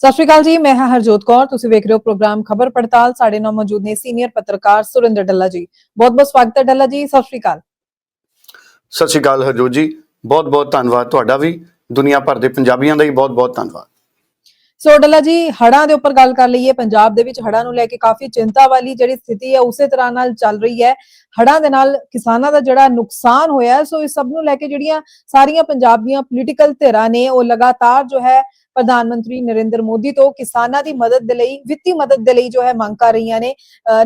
ਸਤਿ ਸ਼੍ਰੀ ਅਕਾਲ ਜੀ ਮੈਂ ਹਾਂ ਹਰਜੋਤ ਕੌਰ ਤੁਸੀਂ ਵੇਖ ਰਹੇ ਹੋ ਪ੍ਰੋਗਰਾਮ ਖਬਰ ਪੜਤਾਲ। ਸਾਡੇ ਨਾਲ ਮੌਜੂਦ ਨੇ ਸੀਨੀਅਰ ਪੱਤਰਕਾਰ ਸੁਰਿੰਦਰ ਡੱਲਾ ਜੀ। ਬਹੁਤ ਬਹੁਤ ਸਵਾਗਤ ਹੈ ਡੱਲਾ ਜੀ ਸਤਿ ਸ਼੍ਰੀ ਅਕਾਲ। ਸਤਿ ਸ਼੍ਰੀ ਅਕਾਲ ਹਰਜੋਤ ਜੀ ਬਹੁਤ ਬਹੁਤ ਧੰਨਵਾਦ ਤੁਹਾਡਾ ਵੀ ਦੁਨੀਆ ਭਰ ਦੇ ਪੰਜਾਬੀਆਂ ਦਾ ਵੀ ਬਹੁਤ ਬਹੁਤ ਧੰਨਵਾਦ। ਸੋ ਡੱਲਾ ਜੀ ਹੜ੍ਹਾਂ ਦੇ ਉੱਪਰ ਗੱਲ ਕਰ ਲਈਏ ਪੰਜਾਬ ਦੇ ਵਿੱਚ ਹੜ੍ਹਾਂ ਨੂੰ ਲੈ ਕੇ ਕਾਫੀ ਚਿੰਤਾ ਵਾਲੀ ਜਿਹੜੀ ਸਥਿਤੀ ਹੈ ਉਸੇ ਤਰ੍ਹਾਂ ਨਾਲ ਚੱਲ ਰਹੀ ਹੈ। ਹੜ੍ਹਾਂ ਦੇ ਨਾਲ ਕਿਸਾਨਾਂ ਦਾ ਜਿਹੜਾ ਨੁਕਸਾਨ ਹੋਇਆ ਹੈ, ਸੋ ਇਸ ਸਭ ਨੂੰ ਲੈ ਕੇ ਜਿਹੜੀਆਂ ਸਾਰੀਆਂ ਪੰਜਾਬ ਦੀਆਂ ਪੋਲੀਟੀਕਲ ਧਿਰਾਂ ਨੇ ਉਹ ਲਗਾਤਾਰ ਜੋ ਹੈ ਪ੍ਰਧਾਨ ਮੰਤਰੀ ਨਰਿੰਦਰ ਮੋਦੀ ਤੋਂ ਕਿਸਾਨਾਂ ਦੀ ਮਦਦ ਦੇ ਲਈ, ਵਿੱਤੀ ਮਦਦ ਦੇ ਲਈ ਜੋ ਹੈ ਮੰਗ ਕਰ ਰਹੀਆਂ ਨੇ।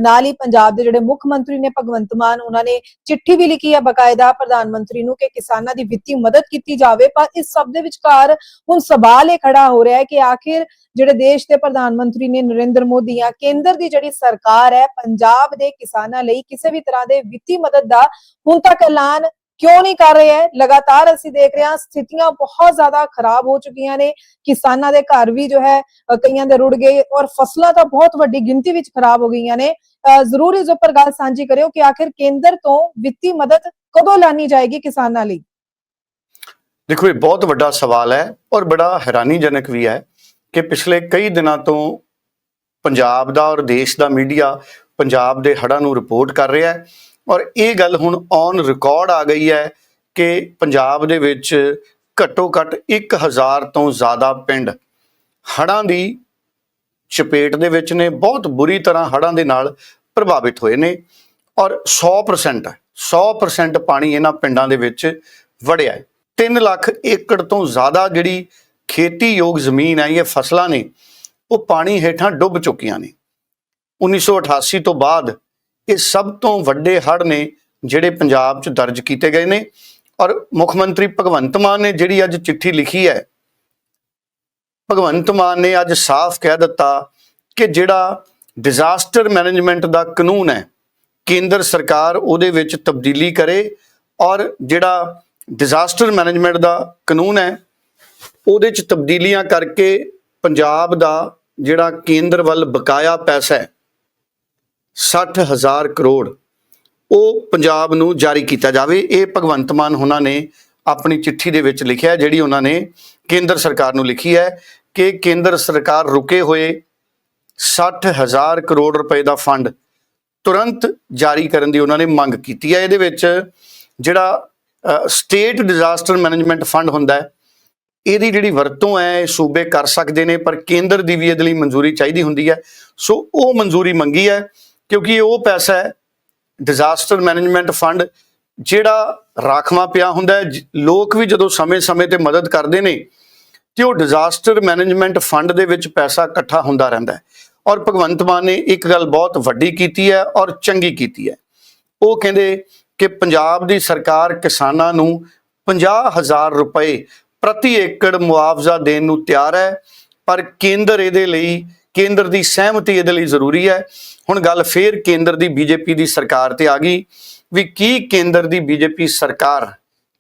ਨਾਲ ਹੀ ਪੰਜਾਬ ਦੇ ਜਿਹੜੇ ਮੁੱਖ ਮੰਤਰੀ ਨੇ ਭਗਵੰਤ ਮਾਨ, ਉਹਨਾਂ ਨੇ ਚਿੱਠੀ ਵੀ ਲਿਖੀ ਹੈ ਬਕਾਇਦਾ ਪ੍ਰਧਾਨ ਮੰਤਰੀ ਨੂੰ ਕਿ ਕਿਸਾਨਾਂ ਦੀ ਵਿੱਤੀ ਮਦਦ ਕੀਤੀ ਜਾਵੇ। ਪਰ ਇਸ ਸਭ ਦੇ ਵਿਚਕਾਰ ਹੁਣ ਸਵਾਲ ਇਹ ਖੜਾ ਹੋ ਰਿਹਾ ਹੈ ਕਿ ਆਖਿਰ ਜਿਹੜੇ ਦੇਸ਼ ਦੇ ਪ੍ਰਧਾਨ ਮੰਤਰੀ ਨੇ ਨਰਿੰਦਰ ਮੋਦੀ ਆ ਕੇਂਦਰ ਦੀ ਜਿਹੜੀ ਸਰਕਾਰ ਹੈ, ਪੰਜਾਬ ਦੇ ਕਿਸਾਨਾਂ ਲਈ ਕਿਸੇ ਵੀ ਤਰ੍ਹਾਂ ਦੇ ਵਿੱਤੀ ਮਦਦ ਦਾ ਹੁਣ ਤੱਕ ਐਲਾਨ ਕਿਉਂ ਨਹੀਂ ਕਰ ਰਹੇ ਹੈ? ਲਗਾਤਾਰ ਅਸੀਂ ਦੇਖ ਰਹੇ ਹਾਂ, ਸਥਿਤੀਆਂ ਬਹੁਤ ਜ਼ਿਆਦਾ ਖਰਾਬ ਹੋ ਚੁੱਕੀਆਂ ਨੇ। ਕਿਸਾਨਾਂ ਦੇ ਘਰ ਵੀ ਜੋ ਹੈ ਕਈਆਂ ਦੇ ਰੁੜ ਗਏ ਔਰ ਫਸਲਾਂ ਤਾਂ ਬਹੁਤ ਵੱਡੀ ਗਿਣਤੀ ਵਿੱਚ ਖਰਾਬ ਹੋ ਗਈਆਂ ਨੇ। ਜ਼ਰੂਰ ਇਸ ਉੱਪਰ ਗੱਲ ਸਾਂਝੀ ਕਰਿਓ ਕਿ ਆਖਿਰ ਕੇਂਦਰ ਤੋਂ ਵਿੱਤੀ ਮਦਦ ਕਦੋਂ ਲਾਨੀ ਜਾਏਗੀ ਕਿਸਾਨਾਂ ਲਈ? ਦੇਖੋ, ਇਹ ਬਹੁਤ ਵੱਡਾ ਸਵਾਲ ਹੈ ਔਰ ਬੜਾ ਹੈਰਾਨੀਜਨਕ ਵੀ ਹੈ ਕਿ ਪਿਛਲੇ ਕਈ ਦਿਨਾਂ ਤੋਂ ਪੰਜਾਬ ਦਾ ਔਰ ਦੇਸ਼ ਦਾ ਮੀਡੀਆ ਪੰਜਾਬ ਦੇ ਹੜ੍ਹਾਂ ਨੂੰ ਰਿਪੋਰਟ ਕਰ ਰਿਹਾ ਹੈ। ਔਰ ਇਹ ਗੱਲ ਹੁਣ ਔਨ ਰਿਕਾਰਡ ਆ ਗਈ ਹੈ ਕਿ ਪੰਜਾਬ ਦੇ ਵਿੱਚ ਘੱਟੋ ਘੱਟ 1000 ਤੋਂ ਜ਼ਿਆਦਾ ਪਿੰਡ ਹੜ੍ਹਾਂ ਦੀ ਚਪੇਟ ਦੇ ਵਿੱਚ ਨੇ, ਬਹੁਤ ਬੁਰੀ ਤਰ੍ਹਾਂ ਹੜ੍ਹਾਂ ਦੇ ਨਾਲ ਪ੍ਰਭਾਵਿਤ ਹੋਏ ਨੇ ਔਰ 100% 100% ਪਾਣੀ ਇਹਨਾਂ ਪਿੰਡਾਂ ਦੇ ਵਿੱਚ ਵੜਿਆ ਹੈ। 3 ਲੱਖ ਏਕੜ ਤੋਂ ਜ਼ਿਆਦਾ ਜਿਹੜੀ ਖੇਤੀਯੋਗ ਜ਼ਮੀਨ ਹੈ, ਇਹ ਫਸਲਾਂ ਨੇ, ਉਹ ਪਾਣੀ ਹੇਠਾਂ ਡੁੱਬ ਚੁੱਕੀਆਂ ਨੇ। 1988 ਤੋਂ ਬਾਅਦ ਇਹ ਸਭ ਤੋਂ ਵੱਡੇ ਹੜ੍ਹ ਨੇ ਜਿਹੜੇ ਪੰਜਾਬ 'ਚ ਦਰਜ ਕੀਤੇ ਗਏ ਨੇ। ਔਰ ਮੁੱਖ ਮੰਤਰੀ ਭਗਵੰਤ ਮਾਨ ਨੇ ਜਿਹੜੀ ਅੱਜ ਚਿੱਠੀ ਲਿਖੀ ਹੈ, ਭਗਵੰਤ ਮਾਨ ਨੇ ਅੱਜ ਸਾਫ਼ ਕਹਿ ਦਿੱਤਾ ਕਿ ਜਿਹੜਾ ਡਿਜ਼ਾਸਟਰ ਮੈਨੇਜਮੈਂਟ ਦਾ ਕਾਨੂੰਨ ਹੈ, ਕੇਂਦਰ ਸਰਕਾਰ ਉਹਦੇ ਵਿੱਚ ਤਬਦੀਲੀ ਕਰੇ ਔਰ ਜਿਹੜਾ ਡਿਜ਼ਾਸਟਰ ਮੈਨੇਜਮੈਂਟ ਦਾ ਕਾਨੂੰਨ ਹੈ, ਉਹਦੇ ਚ ਤਬਦੀਲੀਆਂ ਕਰਕੇ ਪੰਜਾਬ ਦਾ ਜਿਹੜਾ ਕੇਂਦਰ ਵੱਲ ਬਕਾਇਆ ਪੈਸਾ ਹੈ 60000 ਕਰੋੜ ਉਹ ਪੰਜਾਬ ਨੂੰ ਜਾਰੀ ਕੀਤਾ ਜਾਵੇ। ਇਹ ਭਗਵੰਤ ਮਾਨ ਉਹਨਾਂ ਨੇ ਆਪਣੀ ਚਿੱਠੀ ਦੇ ਵਿੱਚ ਲਿਖਿਆ ਜਿਹੜੀ ਉਹਨਾਂ ਨੇ ਕੇਂਦਰ ਸਰਕਾਰ ਨੂੰ ਲਿਖੀ ਹੈ ਕਿ ਕੇਂਦਰ ਸਰਕਾਰ ਰੁਕੇ ਹੋਏ 60000 ਕਰੋੜ ਰੁਪਏ ਦਾ ਫੰਡ ਤੁਰੰਤ ਜਾਰੀ ਕਰਨ ਦੀ ਉਹਨਾਂ ਨੇ ਮੰਗ ਕੀਤੀ ਹੈ। ਇਹਦੇ ਵਿੱਚ ਜਿਹੜਾ ਸਟੇਟ ਡਿਜ਼ਾਸਟਰ ਮੈਨੇਜਮੈਂਟ ਫੰਡ ਹੁੰਦਾ ਹੈ, ਇਹਦੀ ਜਿਹੜੀ ਵਰਤੋਂ ਹੈ, ਇਹ ਸੂਬੇ ਕਰ ਸਕਦੇ ਨੇ, ਪਰ ਕੇਂਦਰ ਦੀ ਵੀ ਇਹਦੇ ਲਈ ਮਨਜ਼ੂਰੀ ਚਾਹੀਦੀ ਹੁੰਦੀ ਹੈ। ਸੋ ਉਹ ਮਨਜ਼ੂਰੀ ਮੰਗੀ ਹੈ। ਕਿਉਂਕਿ ਇਹ ਉਹ ਪੈਸਾ ਹੈ ਡਿਜ਼ਾਸਟਰ ਮੈਨੇਜਮੈਂਟ ਫੰਡ ਜਿਹੜਾ ਰਾਖਵਾਂ ਪਿਆ ਹੁੰਦਾ ਹੈ, ਜ- ਲੋਕ ਵੀ ਜਦੋਂ ਸਮੇਂ-ਸਮੇਂ ਤੇ ਮਦਦ ਕਰਦੇ ਨੇ, ਤੇ ਉਹ ਡਿਜ਼ਾਸਟਰ ਮੈਨੇਜਮੈਂਟ ਫੰਡ ਦੇ ਵਿੱਚ ਪੈਸਾ ਇਕੱਠਾ ਹੁੰਦਾ ਰਹਿੰਦਾ ਹੈ। ਔਰ ਭਗਵੰਤ ਮਾਨ ਨੇ ਇੱਕ ਗੱਲ ਬਹੁਤ ਵੱਡੀ ਕੀਤੀ ਹੈ ਔਰ ਚੰਗੀ ਕੀਤੀ ਹੈ। ਉਹ ਕਹਿੰਦੇ ਕਿ ਪੰਜਾਬ ਦੀ ਸਰਕਾਰ ਕਿਸਾਨਾਂ ਨੂੰ 50000 ਰੁਪਏ ਪ੍ਰਤੀ ਏਕੜ ਮੁਆਵਜ਼ਾ ਦੇਣ ਨੂੰ ਤਿਆਰ ਹੈ, ਪਰ ਕੇਂਦਰ ਇਹਦੇ ਲਈ ਕੇਂਦਰ ਦੀ ਸਹਿਮਤੀ ਇਹਦੇ ਲਈ ਜ਼ਰੂਰੀ ਹੈ। ਹੁਣ ਗੱਲ ਫੇਰ ਕੇਂਦਰ ਦੀ ਬੀਜੇਪੀ ਦੀ ਸਰਕਾਰ ਤੇ ਆ ਗਈ ਵੀ ਕੀ ਕੇਂਦਰ ਦੀ ਬੀਜੇਪੀ ਸਰਕਾਰ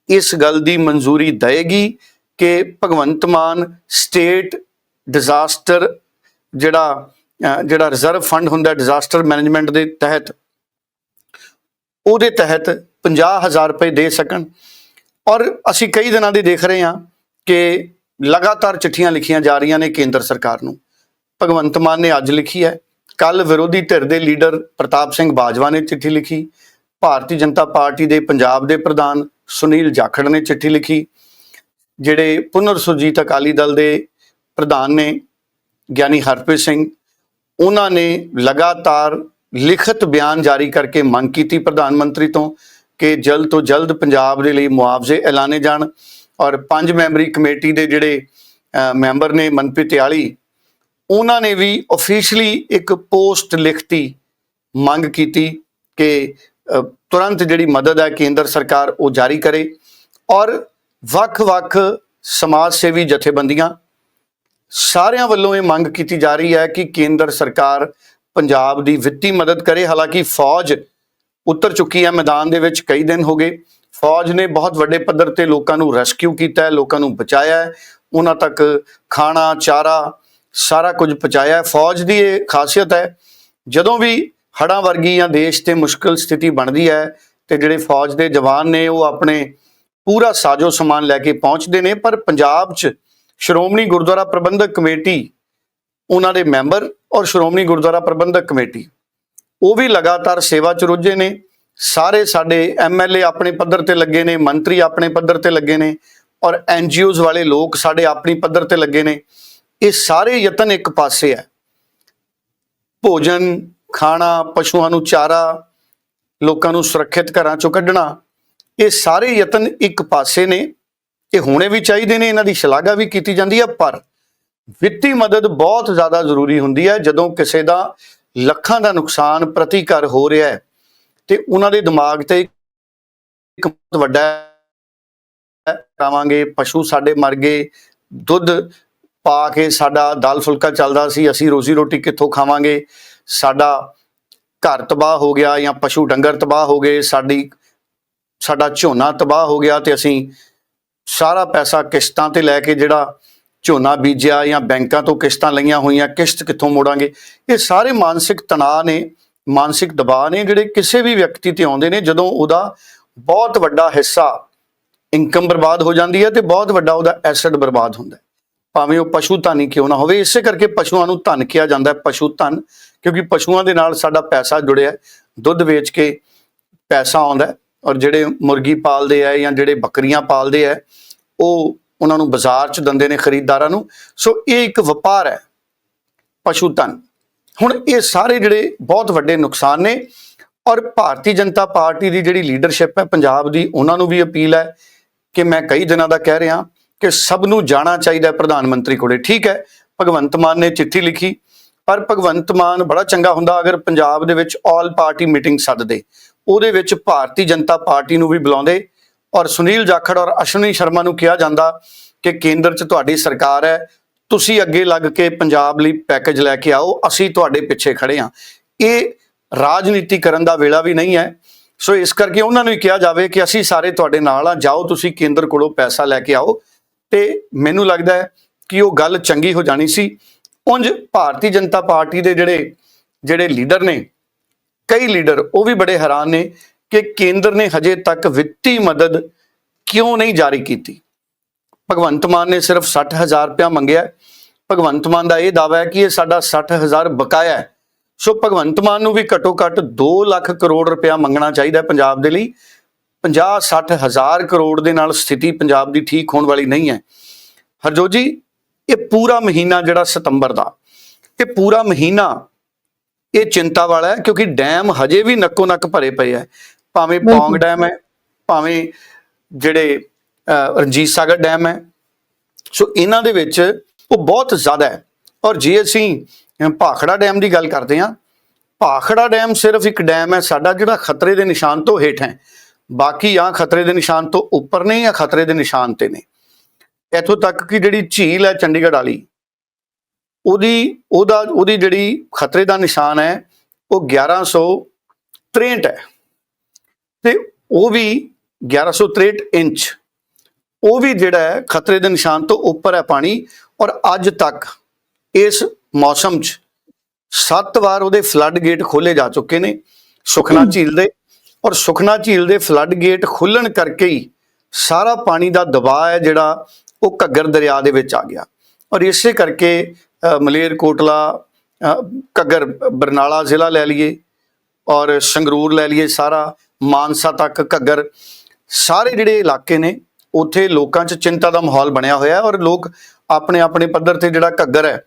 ਇਸ ਗੱਲ ਦੀ ਮਨਜ਼ੂਰੀ ਦੇਗੀ ਕਿ ਭਗਵੰਤ ਮਾਨ ਸਟੇਟ ਡਿਜ਼ਾਸਟਰ ਜਿਹੜਾ ਜਿਹੜਾ ਰਿਜ਼ਰਵ ਫੰਡ ਹੁੰਦਾ ਡਿਜ਼ਾਸਟਰ ਮੈਨੇਜਮੈਂਟ ਦੇ ਤਹਿਤ, ਉਹਦੇ ਤਹਿਤ 50000 ਰੁਪਏ ਦੇ ਸਕਣ। ਔਰ ਅਸੀਂ ਕਈ ਦਿਨਾਂ ਦੇ ਦੇਖ ਰਹੇ ਹਾਂ ਕਿ ਲਗਾਤਾਰ ਚਿੱਠੀਆਂ ਲਿਖੀਆਂ ਜਾ ਰਹੀਆਂ ਨੇ ਕੇਂਦਰ ਸਰਕਾਰ ਨੂੰ। ਭਗਵੰਤ ਮਾਨ ਨੇ ਅੱਜ ਲਿਖੀ ਹੈ। ਕੱਲ ਵਿਰੋਧੀ ਧਿਰ ਦੇ ਲੀਡਰ ਪ੍ਰਤਾਪ ਸਿੰਘ ਬਾਜਵਾ ਨੇ ਚਿੱਠੀ ਲਿਖੀ। ਭਾਰਤੀ ਜਨਤਾ ਪਾਰਟੀ ਦੇ ਪੰਜਾਬ ਦੇ ਪ੍ਰਧਾਨ ਸੁਨੀਲ ਜਾਖੜ ਨੇ ਚਿੱਠੀ ਲਿਖੀ। ਜਿਹੜੇ ਪੁਨਰ ਸੁਰਜੀਤ ਅਕਾਲੀ ਦਲ ਦੇ ਪ੍ਰਧਾਨ ਨੇ ਗਿਆਨੀ ਹਰਪ੍ਰੀਤ ਸਿੰਘ, ਉਹਨਾਂ ਨੇ ਲਗਾਤਾਰ ਲਿਖਤ ਬਿਆਨ ਜਾਰੀ ਕਰਕੇ ਮੰਗ ਕੀਤੀ ਪ੍ਰਧਾਨ ਮੰਤਰੀ ਤੋਂ ਕਿ ਜਲਦ ਤੋਂ ਜਲਦ ਪੰਜਾਬ ਦੇ ਲਈ ਮੁਆਵਜ਼ੇ ਐਲਾਨੇ ਜਾਣ। ਔਰ ਪੰਜ ਮੈਂਬਰੀ ਕਮੇਟੀ ਦੇ ਜਿਹੜੇ ਮੈਂਬਰ ਨੇ ਮਨਪ੍ਰੀਤ ਆਲੀ ਉਹਨਾਂ ਨੇ ਵੀ ਅਫੀਸ਼ੀਅਲੀ ਇੱਕ ਪੋਸਟ ਲਿਖਤੀ, ਮੰਗ ਕੀਤੀ ਕਿ ਤੁਰੰਤ ਜਿਹੜੀ ਮਦਦ ਹੈ ਕੇਂਦਰ ਸਰਕਾਰ ਉਹ ਜਾਰੀ ਕਰੇ ਔਰ ਵੱਖ-ਵੱਖ ਸਮਾਜ ਸੇਵੀ ਜਥੇਬੰਦੀਆਂ ਸਾਰਿਆਂ ਵੱਲੋਂ ਇਹ ਮੰਗ ਕੀਤੀ ਜਾ ਰਹੀ ਹੈ ਕਿ ਕੇਂਦਰ ਸਰਕਾਰ ਪੰਜਾਬ ਦੀ ਵਿੱਤੀ ਮਦਦ ਕਰੇ। ਹਾਲਾਂਕਿ ਫੌਜ ਉਤਰ ਚੁੱਕੀ ਹੈ ਮੈਦਾਨ ਦੇ ਵਿੱਚ, ਕਈ ਦਿਨ ਹੋ ਗਏ। ਫੌਜ ਨੇ ਬਹੁਤ ਵੱਡੇ ਪੱਧਰ ਤੇ ਲੋਕਾਂ ਨੂੰ ਰੈਸਕਿਊ ਕੀਤਾ ਹੈ, ਲੋਕਾਂ ਨੂੰ ਬਚਾਇਆ ਹੈ। ਉਹਨਾਂ ਤੱਕ ਖਾਣਾ, ਚਾਰਾ ਸਾਰਾ ਕੁਝ ਪਹੁੰਚਾਇਆ ਫੌਜ ਦੀ ਇਹ ਖਾਸੀਅਤ ਹੈ, ਜਦੋਂ ਵੀ ਹੜ੍ਹਾਂ ਵਰਗੀ ਜਾਂ ਦੇਸ਼ ਤੇ ਮੁਸ਼ਕਲ ਸਥਿਤੀ ਬਣਦੀ ਹੈ, ਤੇ ਜਿਹੜੇ ਫੌਜ ਦੇ ਜਵਾਨ ਨੇ, ਉਹ ਆਪਣੇ ਪੂਰਾ ਸਾਜੋ ਸਮਾਨ ਲੈ ਕੇ ਪਹੁੰਚਦੇ ਨੇ। ਪਰ ਪੰਜਾਬ 'ਚ ਸ਼੍ਰੋਮਣੀ ਗੁਰਦੁਆਰਾ ਪ੍ਰਬੰਧਕ ਕਮੇਟੀ ਉਹਨਾਂ ਦੇ ਮੈਂਬਰ ਔਰ ਸ਼੍ਰੋਮਣੀ ਗੁਰਦੁਆਰਾ ਪ੍ਰਬੰਧਕ ਕਮੇਟੀ, ਉਹ ਵੀ ਲਗਾਤਾਰ ਸੇਵਾ ਚ ਰੁੱਝੇ ਨੇ। ਸਾਰੇ ਸਾਡੇ ਐਮਐਲਏ ਆਪਣੇ ਪੱਧਰ ਤੇ ਲੱਗੇ ਨੇ, ਮੰਤਰੀ ਆਪਣੇ ਪੱਧਰ ਤੇ ਲੱਗੇ ਨੇ ਔਰ ਐਨਜੀਓਜ਼ ਵਾਲੇ ਲੋਕ ਸਾਡੇ ਆਪਣੀ ਪੱਧਰ ਤੇ ਲੱਗੇ ਨੇ। ਇਹ ਸਾਰੇ ਯਤਨ ਇੱਕ ਪਾਸੇ ਹੈ। ਭੋਜਨ, ਖਾਣਾ, ਪਸ਼ੂਆਂ ਨੂੰ ਚਾਰਾ, ਲੋਕਾਂ ਨੂੰ ਸੁਰੱਖਿਅਤ ਘਰਾਂ ਚੋਂ ਕੱਢਣਾ, ਇਹ ਸਾਰੇ ਯਤਨ ਇੱਕ ਪਾਸੇ ਨੇ। ਇਹ ਹੋਣੇ ਵੀ ਚਾਹੀਦੇ ਨੇ, ਇਹਨਾਂ ਦੀ ਸ਼ਲਾਘਾ ਵੀ ਕੀਤੀ ਜਾਂਦੀ ਹੈ, ਪਰ ਵਿੱਤੀ ਮਦਦ ਬਹੁਤ ਜ਼ਿਆਦਾ ਜ਼ਰੂਰੀ ਹੁੰਦੀ ਹੈ, ਜਦੋਂ ਕਿਸੇ ਦਾ ਲੱਖਾਂ ਦਾ ਨੁਕਸਾਨ ਪ੍ਰਤੀ ਘਰ ਹੋ ਰਿਹਾ ਹੈ, ਤੇ ਉਹਨਾਂ ਦੇ ਦਿਮਾਗ ਤੇ ਇੱਕ ਵੱਡਾ ਕਰਾਵਾਂਗੇ ਪਸ਼ੂ ਸਾਡੇ ਮਰ ਗਏ, ਦੁੱਧ ਪਾ ਕੇ ਸਾਡਾ ਦਾਲ ਫੁਲਕਾ ਚੱਲਦਾ ਸੀ, ਅਸੀਂ ਰੋਜ਼ੀ ਰੋਟੀ ਕਿੱਥੋਂ ਖਾਵਾਂਗੇ? ਸਾਡਾ ਘਰ ਤਬਾਹ ਹੋ ਗਿਆ ਜਾਂ ਪਸ਼ੂ ਡੰਗਰ ਤਬਾਹ ਹੋ ਗਏ, ਸਾਡੀ, ਸਾਡਾ ਝੋਨਾ ਤਬਾਹ ਹੋ ਗਿਆ ਤੇ ਅਸੀਂ ਸਾਰਾ ਪੈਸਾ ਕਿਸ਼ਤਾਂ ਤੇ ਲੈ ਕੇ ਜਿਹੜਾ ਝੋਨਾ ਬੀਜਿਆ ਜਾਂ ਬੈਂਕਾਂ ਤੋਂ ਕਿਸ਼ਤਾਂ ਲਈਆਂ ਹੋਈਆਂ, ਕਿਸ਼ਤ ਕਿੱਥੋਂ ਮੋੜਾਂਗੇ? ਇਹ ਸਾਰੇ ਮਾਨਸਿਕ ਤਣਾਅ ਨੇ, ਮਾਨਸਿਕ ਦਬਾਅ ਨੇ ਜਿਹੜੇ ਕਿਸੇ ਵੀ ਵਿਅਕਤੀ ਤੇ ਆਉਂਦੇ ਨੇ, ਜਦੋਂ ਉਹਦਾ ਬਹੁਤ ਵੱਡਾ ਹਿੱਸਾ ਇਨਕਮ ਬਰਬਾਦ ਹੋ ਜਾਂਦੀ ਹੈ ਤੇ ਬਹੁਤ ਵੱਡਾ ਉਹਦਾ ਐਸੈਟ ਬਰਬਾਦ ਹੁੰਦਾ ਹੈ। ਭਾਵੇਂ ਉਹ ਪਸ਼ੂ ਧਨ ਹੀ ਕਿਉਂ ਨਾ ਹੋਵੇ, ਇਸੇ ਕਰਕੇ ਪਸ਼ੂਆਂ ਨੂੰ ਧਨ ਕਿਹਾ ਜਾਂਦਾ ਹੈ, ਪਸ਼ੂ ਧਨ, ਕਿਉਂਕਿ ਪਸ਼ੂਆਂ ਦੇ ਨਾਲ ਸਾਡਾ ਪੈਸਾ ਜੁੜਿਆ ਦੁੱਧ ਵੇਚ ਕੇ ਪੈਸਾ ਆਉਂਦਾ ਔਰ ਜਿਹੜੇ ਮੁਰਗੀ ਪਾਲਦੇ ਆ ਜਾਂ ਜਿਹੜੇ ਬੱਕਰੀਆਂ ਪਾਲਦੇ ਆ, ਉਹ ਉਹਨਾਂ ਨੂੰ ਬਾਜ਼ਾਰ 'ਚ ਦਿੰਦੇ ਨੇ ਖਰੀਦਦਾਰਾਂ ਨੂੰ। ਸੋ ਇਹ ਇੱਕ ਵਪਾਰ ਹੈ, ਪਸ਼ੂ ਧਨ। ਹੁਣ ਇਹ ਸਾਰੇ ਜਿਹੜੇ ਬਹੁਤ ਵੱਡੇ ਨੁਕਸਾਨ ਨੇ, ਔਰ ਭਾਰਤੀ ਜਨਤਾ ਪਾਰਟੀ ਦੀ ਜਿਹੜੀ ਲੀਡਰਸ਼ਿਪ ਹੈ, ਪੰਜਾਬ ਦੀ, ਉਹਨਾਂ ਨੂੰ ਵੀ ਅਪੀਲ ਹੈ ਕਿ ਮੈਂ ਕਈ ਦਿਨਾਂ ਦਾ ਕਹਿ ਰਿਹਾ ਕਿ ਸਭ ਨੂੰ ਜਾਣਾ ਚਾਹੀਦਾ ਹੈ ਪ੍ਰਧਾਨ ਮੰਤਰੀ ਕੋਲੇ। ਠੀਕ ਹੈ, ਭਗਵੰਤ ਮਾਨ ਨੇ ਚਿੱਠੀ ਲਿਖੀ, ਪਰ ਭਗਵੰਤ ਮਾਨ ਬੜਾ ਚੰਗਾ ਹੁੰਦਾ ਅਗਰ ਪੰਜਾਬ ਦੇ ਵਿੱਚ ਆਲ ਪਾਰਟੀ ਮੀਟਿੰਗ ਸੱਦਦੇ। ਉਹਦੇ ਵਿੱਚ ਭਾਰਤੀ ਜਨਤਾ ਪਾਰਟੀ ਨੂੰ ਵੀ ਬੁਲਾਉਂਦੇ ਔਰ ਸੁਨੀਲ ਜਾਖੜ ਔਰ ਅਸ਼ਵਨੀ ਸ਼ਰਮਾ ਨੂੰ ਕਿਹਾ ਜਾਂਦਾ ਕਿ ਕੇਂਦਰ 'ਚ ਤੁਹਾਡੀ ਸਰਕਾਰ ਹੈ, ਤੁਸੀਂ ਅੱਗੇ ਲੱਗ ਕੇ ਪੰਜਾਬ ਲਈ ਪੈਕੇਜ ਲੈ ਕੇ ਆਓ, ਅਸੀਂ ਤੁਹਾਡੇ ਪਿੱਛੇ ਖੜੇ ਹਾਂ। ਇਹ ਰਾਜਨੀਤੀ ਕਰਨ ਦਾ ਵੇਲਾ ਵੀ ਨਹੀਂ ਹੈ। ਸੋ ਇਸ ਕਰਕੇ ਉਹਨਾਂ ਨੂੰ ਹੀ ਕਿਹਾ ਜਾਵੇ ਕਿ ਅਸੀਂ ਸਾਰੇ ਤੁਹਾਡੇ ਨਾਲ ਆ ਜਾਓ ਤੁਸੀਂ ਕੇਂਦਰ ਕੋਲੋਂ ਪੈਸਾ ਲੈ ਕੇ ਆਓ। ਤੇ ਮੈਨੂੰ ਲੱਗਦਾ ਹੈ ਕਿ ਉਹ ਗੱਲ ਚੰਗੀ ਹੋ ਜਾਣੀ ਸੀ। ਉਂਝ ਭਾਰਤੀ ਜਨਤਾ ਪਾਰਟੀ ਦੇ ਜਿਹੜੇ ਜਿਹੜੇ ਲੀਡਰ ਨੇ, ਕਈ ਲੀਡਰ ਉਹ ਵੀ ਬੜੇ ਹੈਰਾਨ ਨੇ ਕਿ ਕੇਂਦਰ ਨੇ ਹਜੇ ਤੱਕ ਵਿੱਤੀ ਮਦਦ ਕਿਉਂ ਨਹੀਂ ਜਾਰੀ ਕੀਤੀ। ਭਗਵੰਤ ਮਾਨ ਨੇ ਸਿਰਫ 60000 ਰੁਪਇਆ ਮੰਗਿਆ ਭਗਵੰਤ ਮਾਨ ਦਾ ਇਹ ਦਾਅਵਾ ਹੈ ਕਿ ਇਹ ਸਾਡਾ 60000 ਬਕਾਇਆ ਹੈ। ਸੋ ਭਗਵੰਤ ਮਾਨ ਨੂੰ ਵੀ ਘੱਟੋ ਘੱਟ 2 ਲੱਖ ਕਰੋੜ ਰੁਪਇਆ ਮੰਗਣਾ ਚਾਹੀਦਾ ਪੰਜਾਬ ਦੇ ਲਈ। 50 60 ਹਜ਼ਾਰ ਕਰੋੜ ਦੇ ਨਾਲ ਸਥਿਤੀ ਪੰਜਾਬ ਦੀ ਠੀਕ ਹੋਣ ਵਾਲੀ ਨਹੀਂ ਹੈ। ਹਰਜੋਤ ਜੀ ਇਹ ਪੂਰਾ ਮਹੀਨਾ ਜਿਹੜਾ ਸਤੰਬਰ ਦਾ ਇਹ ਪੂਰਾ ਮਹੀਨਾ ਇਹ ਚਿੰਤਾ ਵਾਲਾ ਹੈ ਕਿਉਂਕਿ ਡੈਮ ਹਜੇ ਵੀ ਨੱਕੋ ਨੱਕ ਭਰੇ ਪਏ ਹੈ ਭਾਵੇਂ। ਪੌਂਗ ਡੈਮ ਹੈ ਭਾਵੇਂ ਜਿਹੜੇ ਰਣਜੀਤ ਸਾਗਰ ਡੈਮ ਹੈ। ਸੋ ਇਹਨਾਂ ਦੇ ਵਿੱਚ ਉਹ ਬਹੁਤ ਜ਼ਿਆਦਾ ਹੈ। ਔਰ ਜੇ ਅਸੀਂ ਭਾਖੜਾ ਡੈਮ ਦੀ ਗੱਲ ਕਰਦੇ ਹਾਂ ਭਾਖੜਾ ਡੈਮ ਸਿਰਫ ਇੱਕ ਡੈਮ ਹੈ ਸਾਡਾ ਜਿਹੜਾ ਖਤਰੇ ਦੇ ਨਿਸ਼ਾਨ ਤੋਂ ਹੇਠ ਹੈ। ਬਾਕੀ ਆ ਖਤਰੇ ਦੇ ਨਿਸ਼ਾਨ ਤੋਂ ਉੱਪਰ ਨੇ ਜਾਂ ਖਤਰੇ ਦੇ ਨਿਸ਼ਾਨ ਤੇ ਨੇ? ਇੱਥੋਂ ਤੱਕ ਕਿ ਜਿਹੜੀ ਝੀਲ ਹੈ ਚੰਡੀਗੜ੍ਹ ਵਾਲੀ ਉਹਦੀ ਉਹਦਾ ਉਹਦੀ ਜਿਹੜੀ ਖਤਰੇ ਦਾ ਨਿਸ਼ਾਨ ਹੈ ਉਹ 1163 ਹੈ। ਤੇ ਉਹ ਵੀ 1163 ਇੰਚ। ਉਹ ਵੀ ਜਿਹੜਾ ਹੈ ਖਤਰੇ ਦੇ ਨਿਸ਼ਾਨ ਤੋਂ ਉੱਪਰ ਹੈ ਪਾਣੀ ਔਰ ਅੱਜ ਤੱਕ ਇਸ ਮੌਸਮ 'ਚ ਸੱਤ ਵਾਰ ਉਹਦੇ ਫਲੱਡ ਗੇਟ ਖੋਲੇ ਜਾ ਚੁੱਕੇ ਨੇ ਸੁਖਨਾ ਝੀਲ ਦੇ। ਔਰ ਸੁਖਨਾ ਝੀਲ ਦੇ ਫਲੱਡ ਗੇਟ ਖੁੱਲਣ ਕਰਕੇ ਹੀ ਸਾਰਾ ਪਾਣੀ ਦਾ ਦਬਾਅ ਹੈ ਜਿਹੜਾ ਉਹ ਘੱਗਰ ਦਰਿਆ ਦੇ ਵਿੱਚ ਆ ਗਿਆ। ਔਰ ਇਸੇ ਕਰਕੇ ਅ, ਮਲੇਰਕੋਟਲਾ ਘੱਗਰ ਬਰਨਾਲਾ ਜ਼ਿਲ੍ਹਾ ਲੈ ਲਈਏ ਔਰ ਸੰਗਰੂਰ ਲੈ ਲਈਏ ਸਾਰਾ ਮਾਨਸਾ ਤੱਕ ਘੱਗਰ। ਸਾਰੇ ਜਿਹੜੇ ਇਲਾਕੇ ਨੇ ਉੱਥੇ ਲੋਕਾਂ 'ਚ ਚਿੰਤਾ ਦਾ ਮਾਹੌਲ ਬਣਿਆ ਹੋਇਆ ਹੈ ਔਰ ਲੋਕ ਆਪਣੇ ਆਪਣੇ ਪੱਧਰ ਤੇ ਜਿਹੜਾ ਘੱਗਰ ਹੈ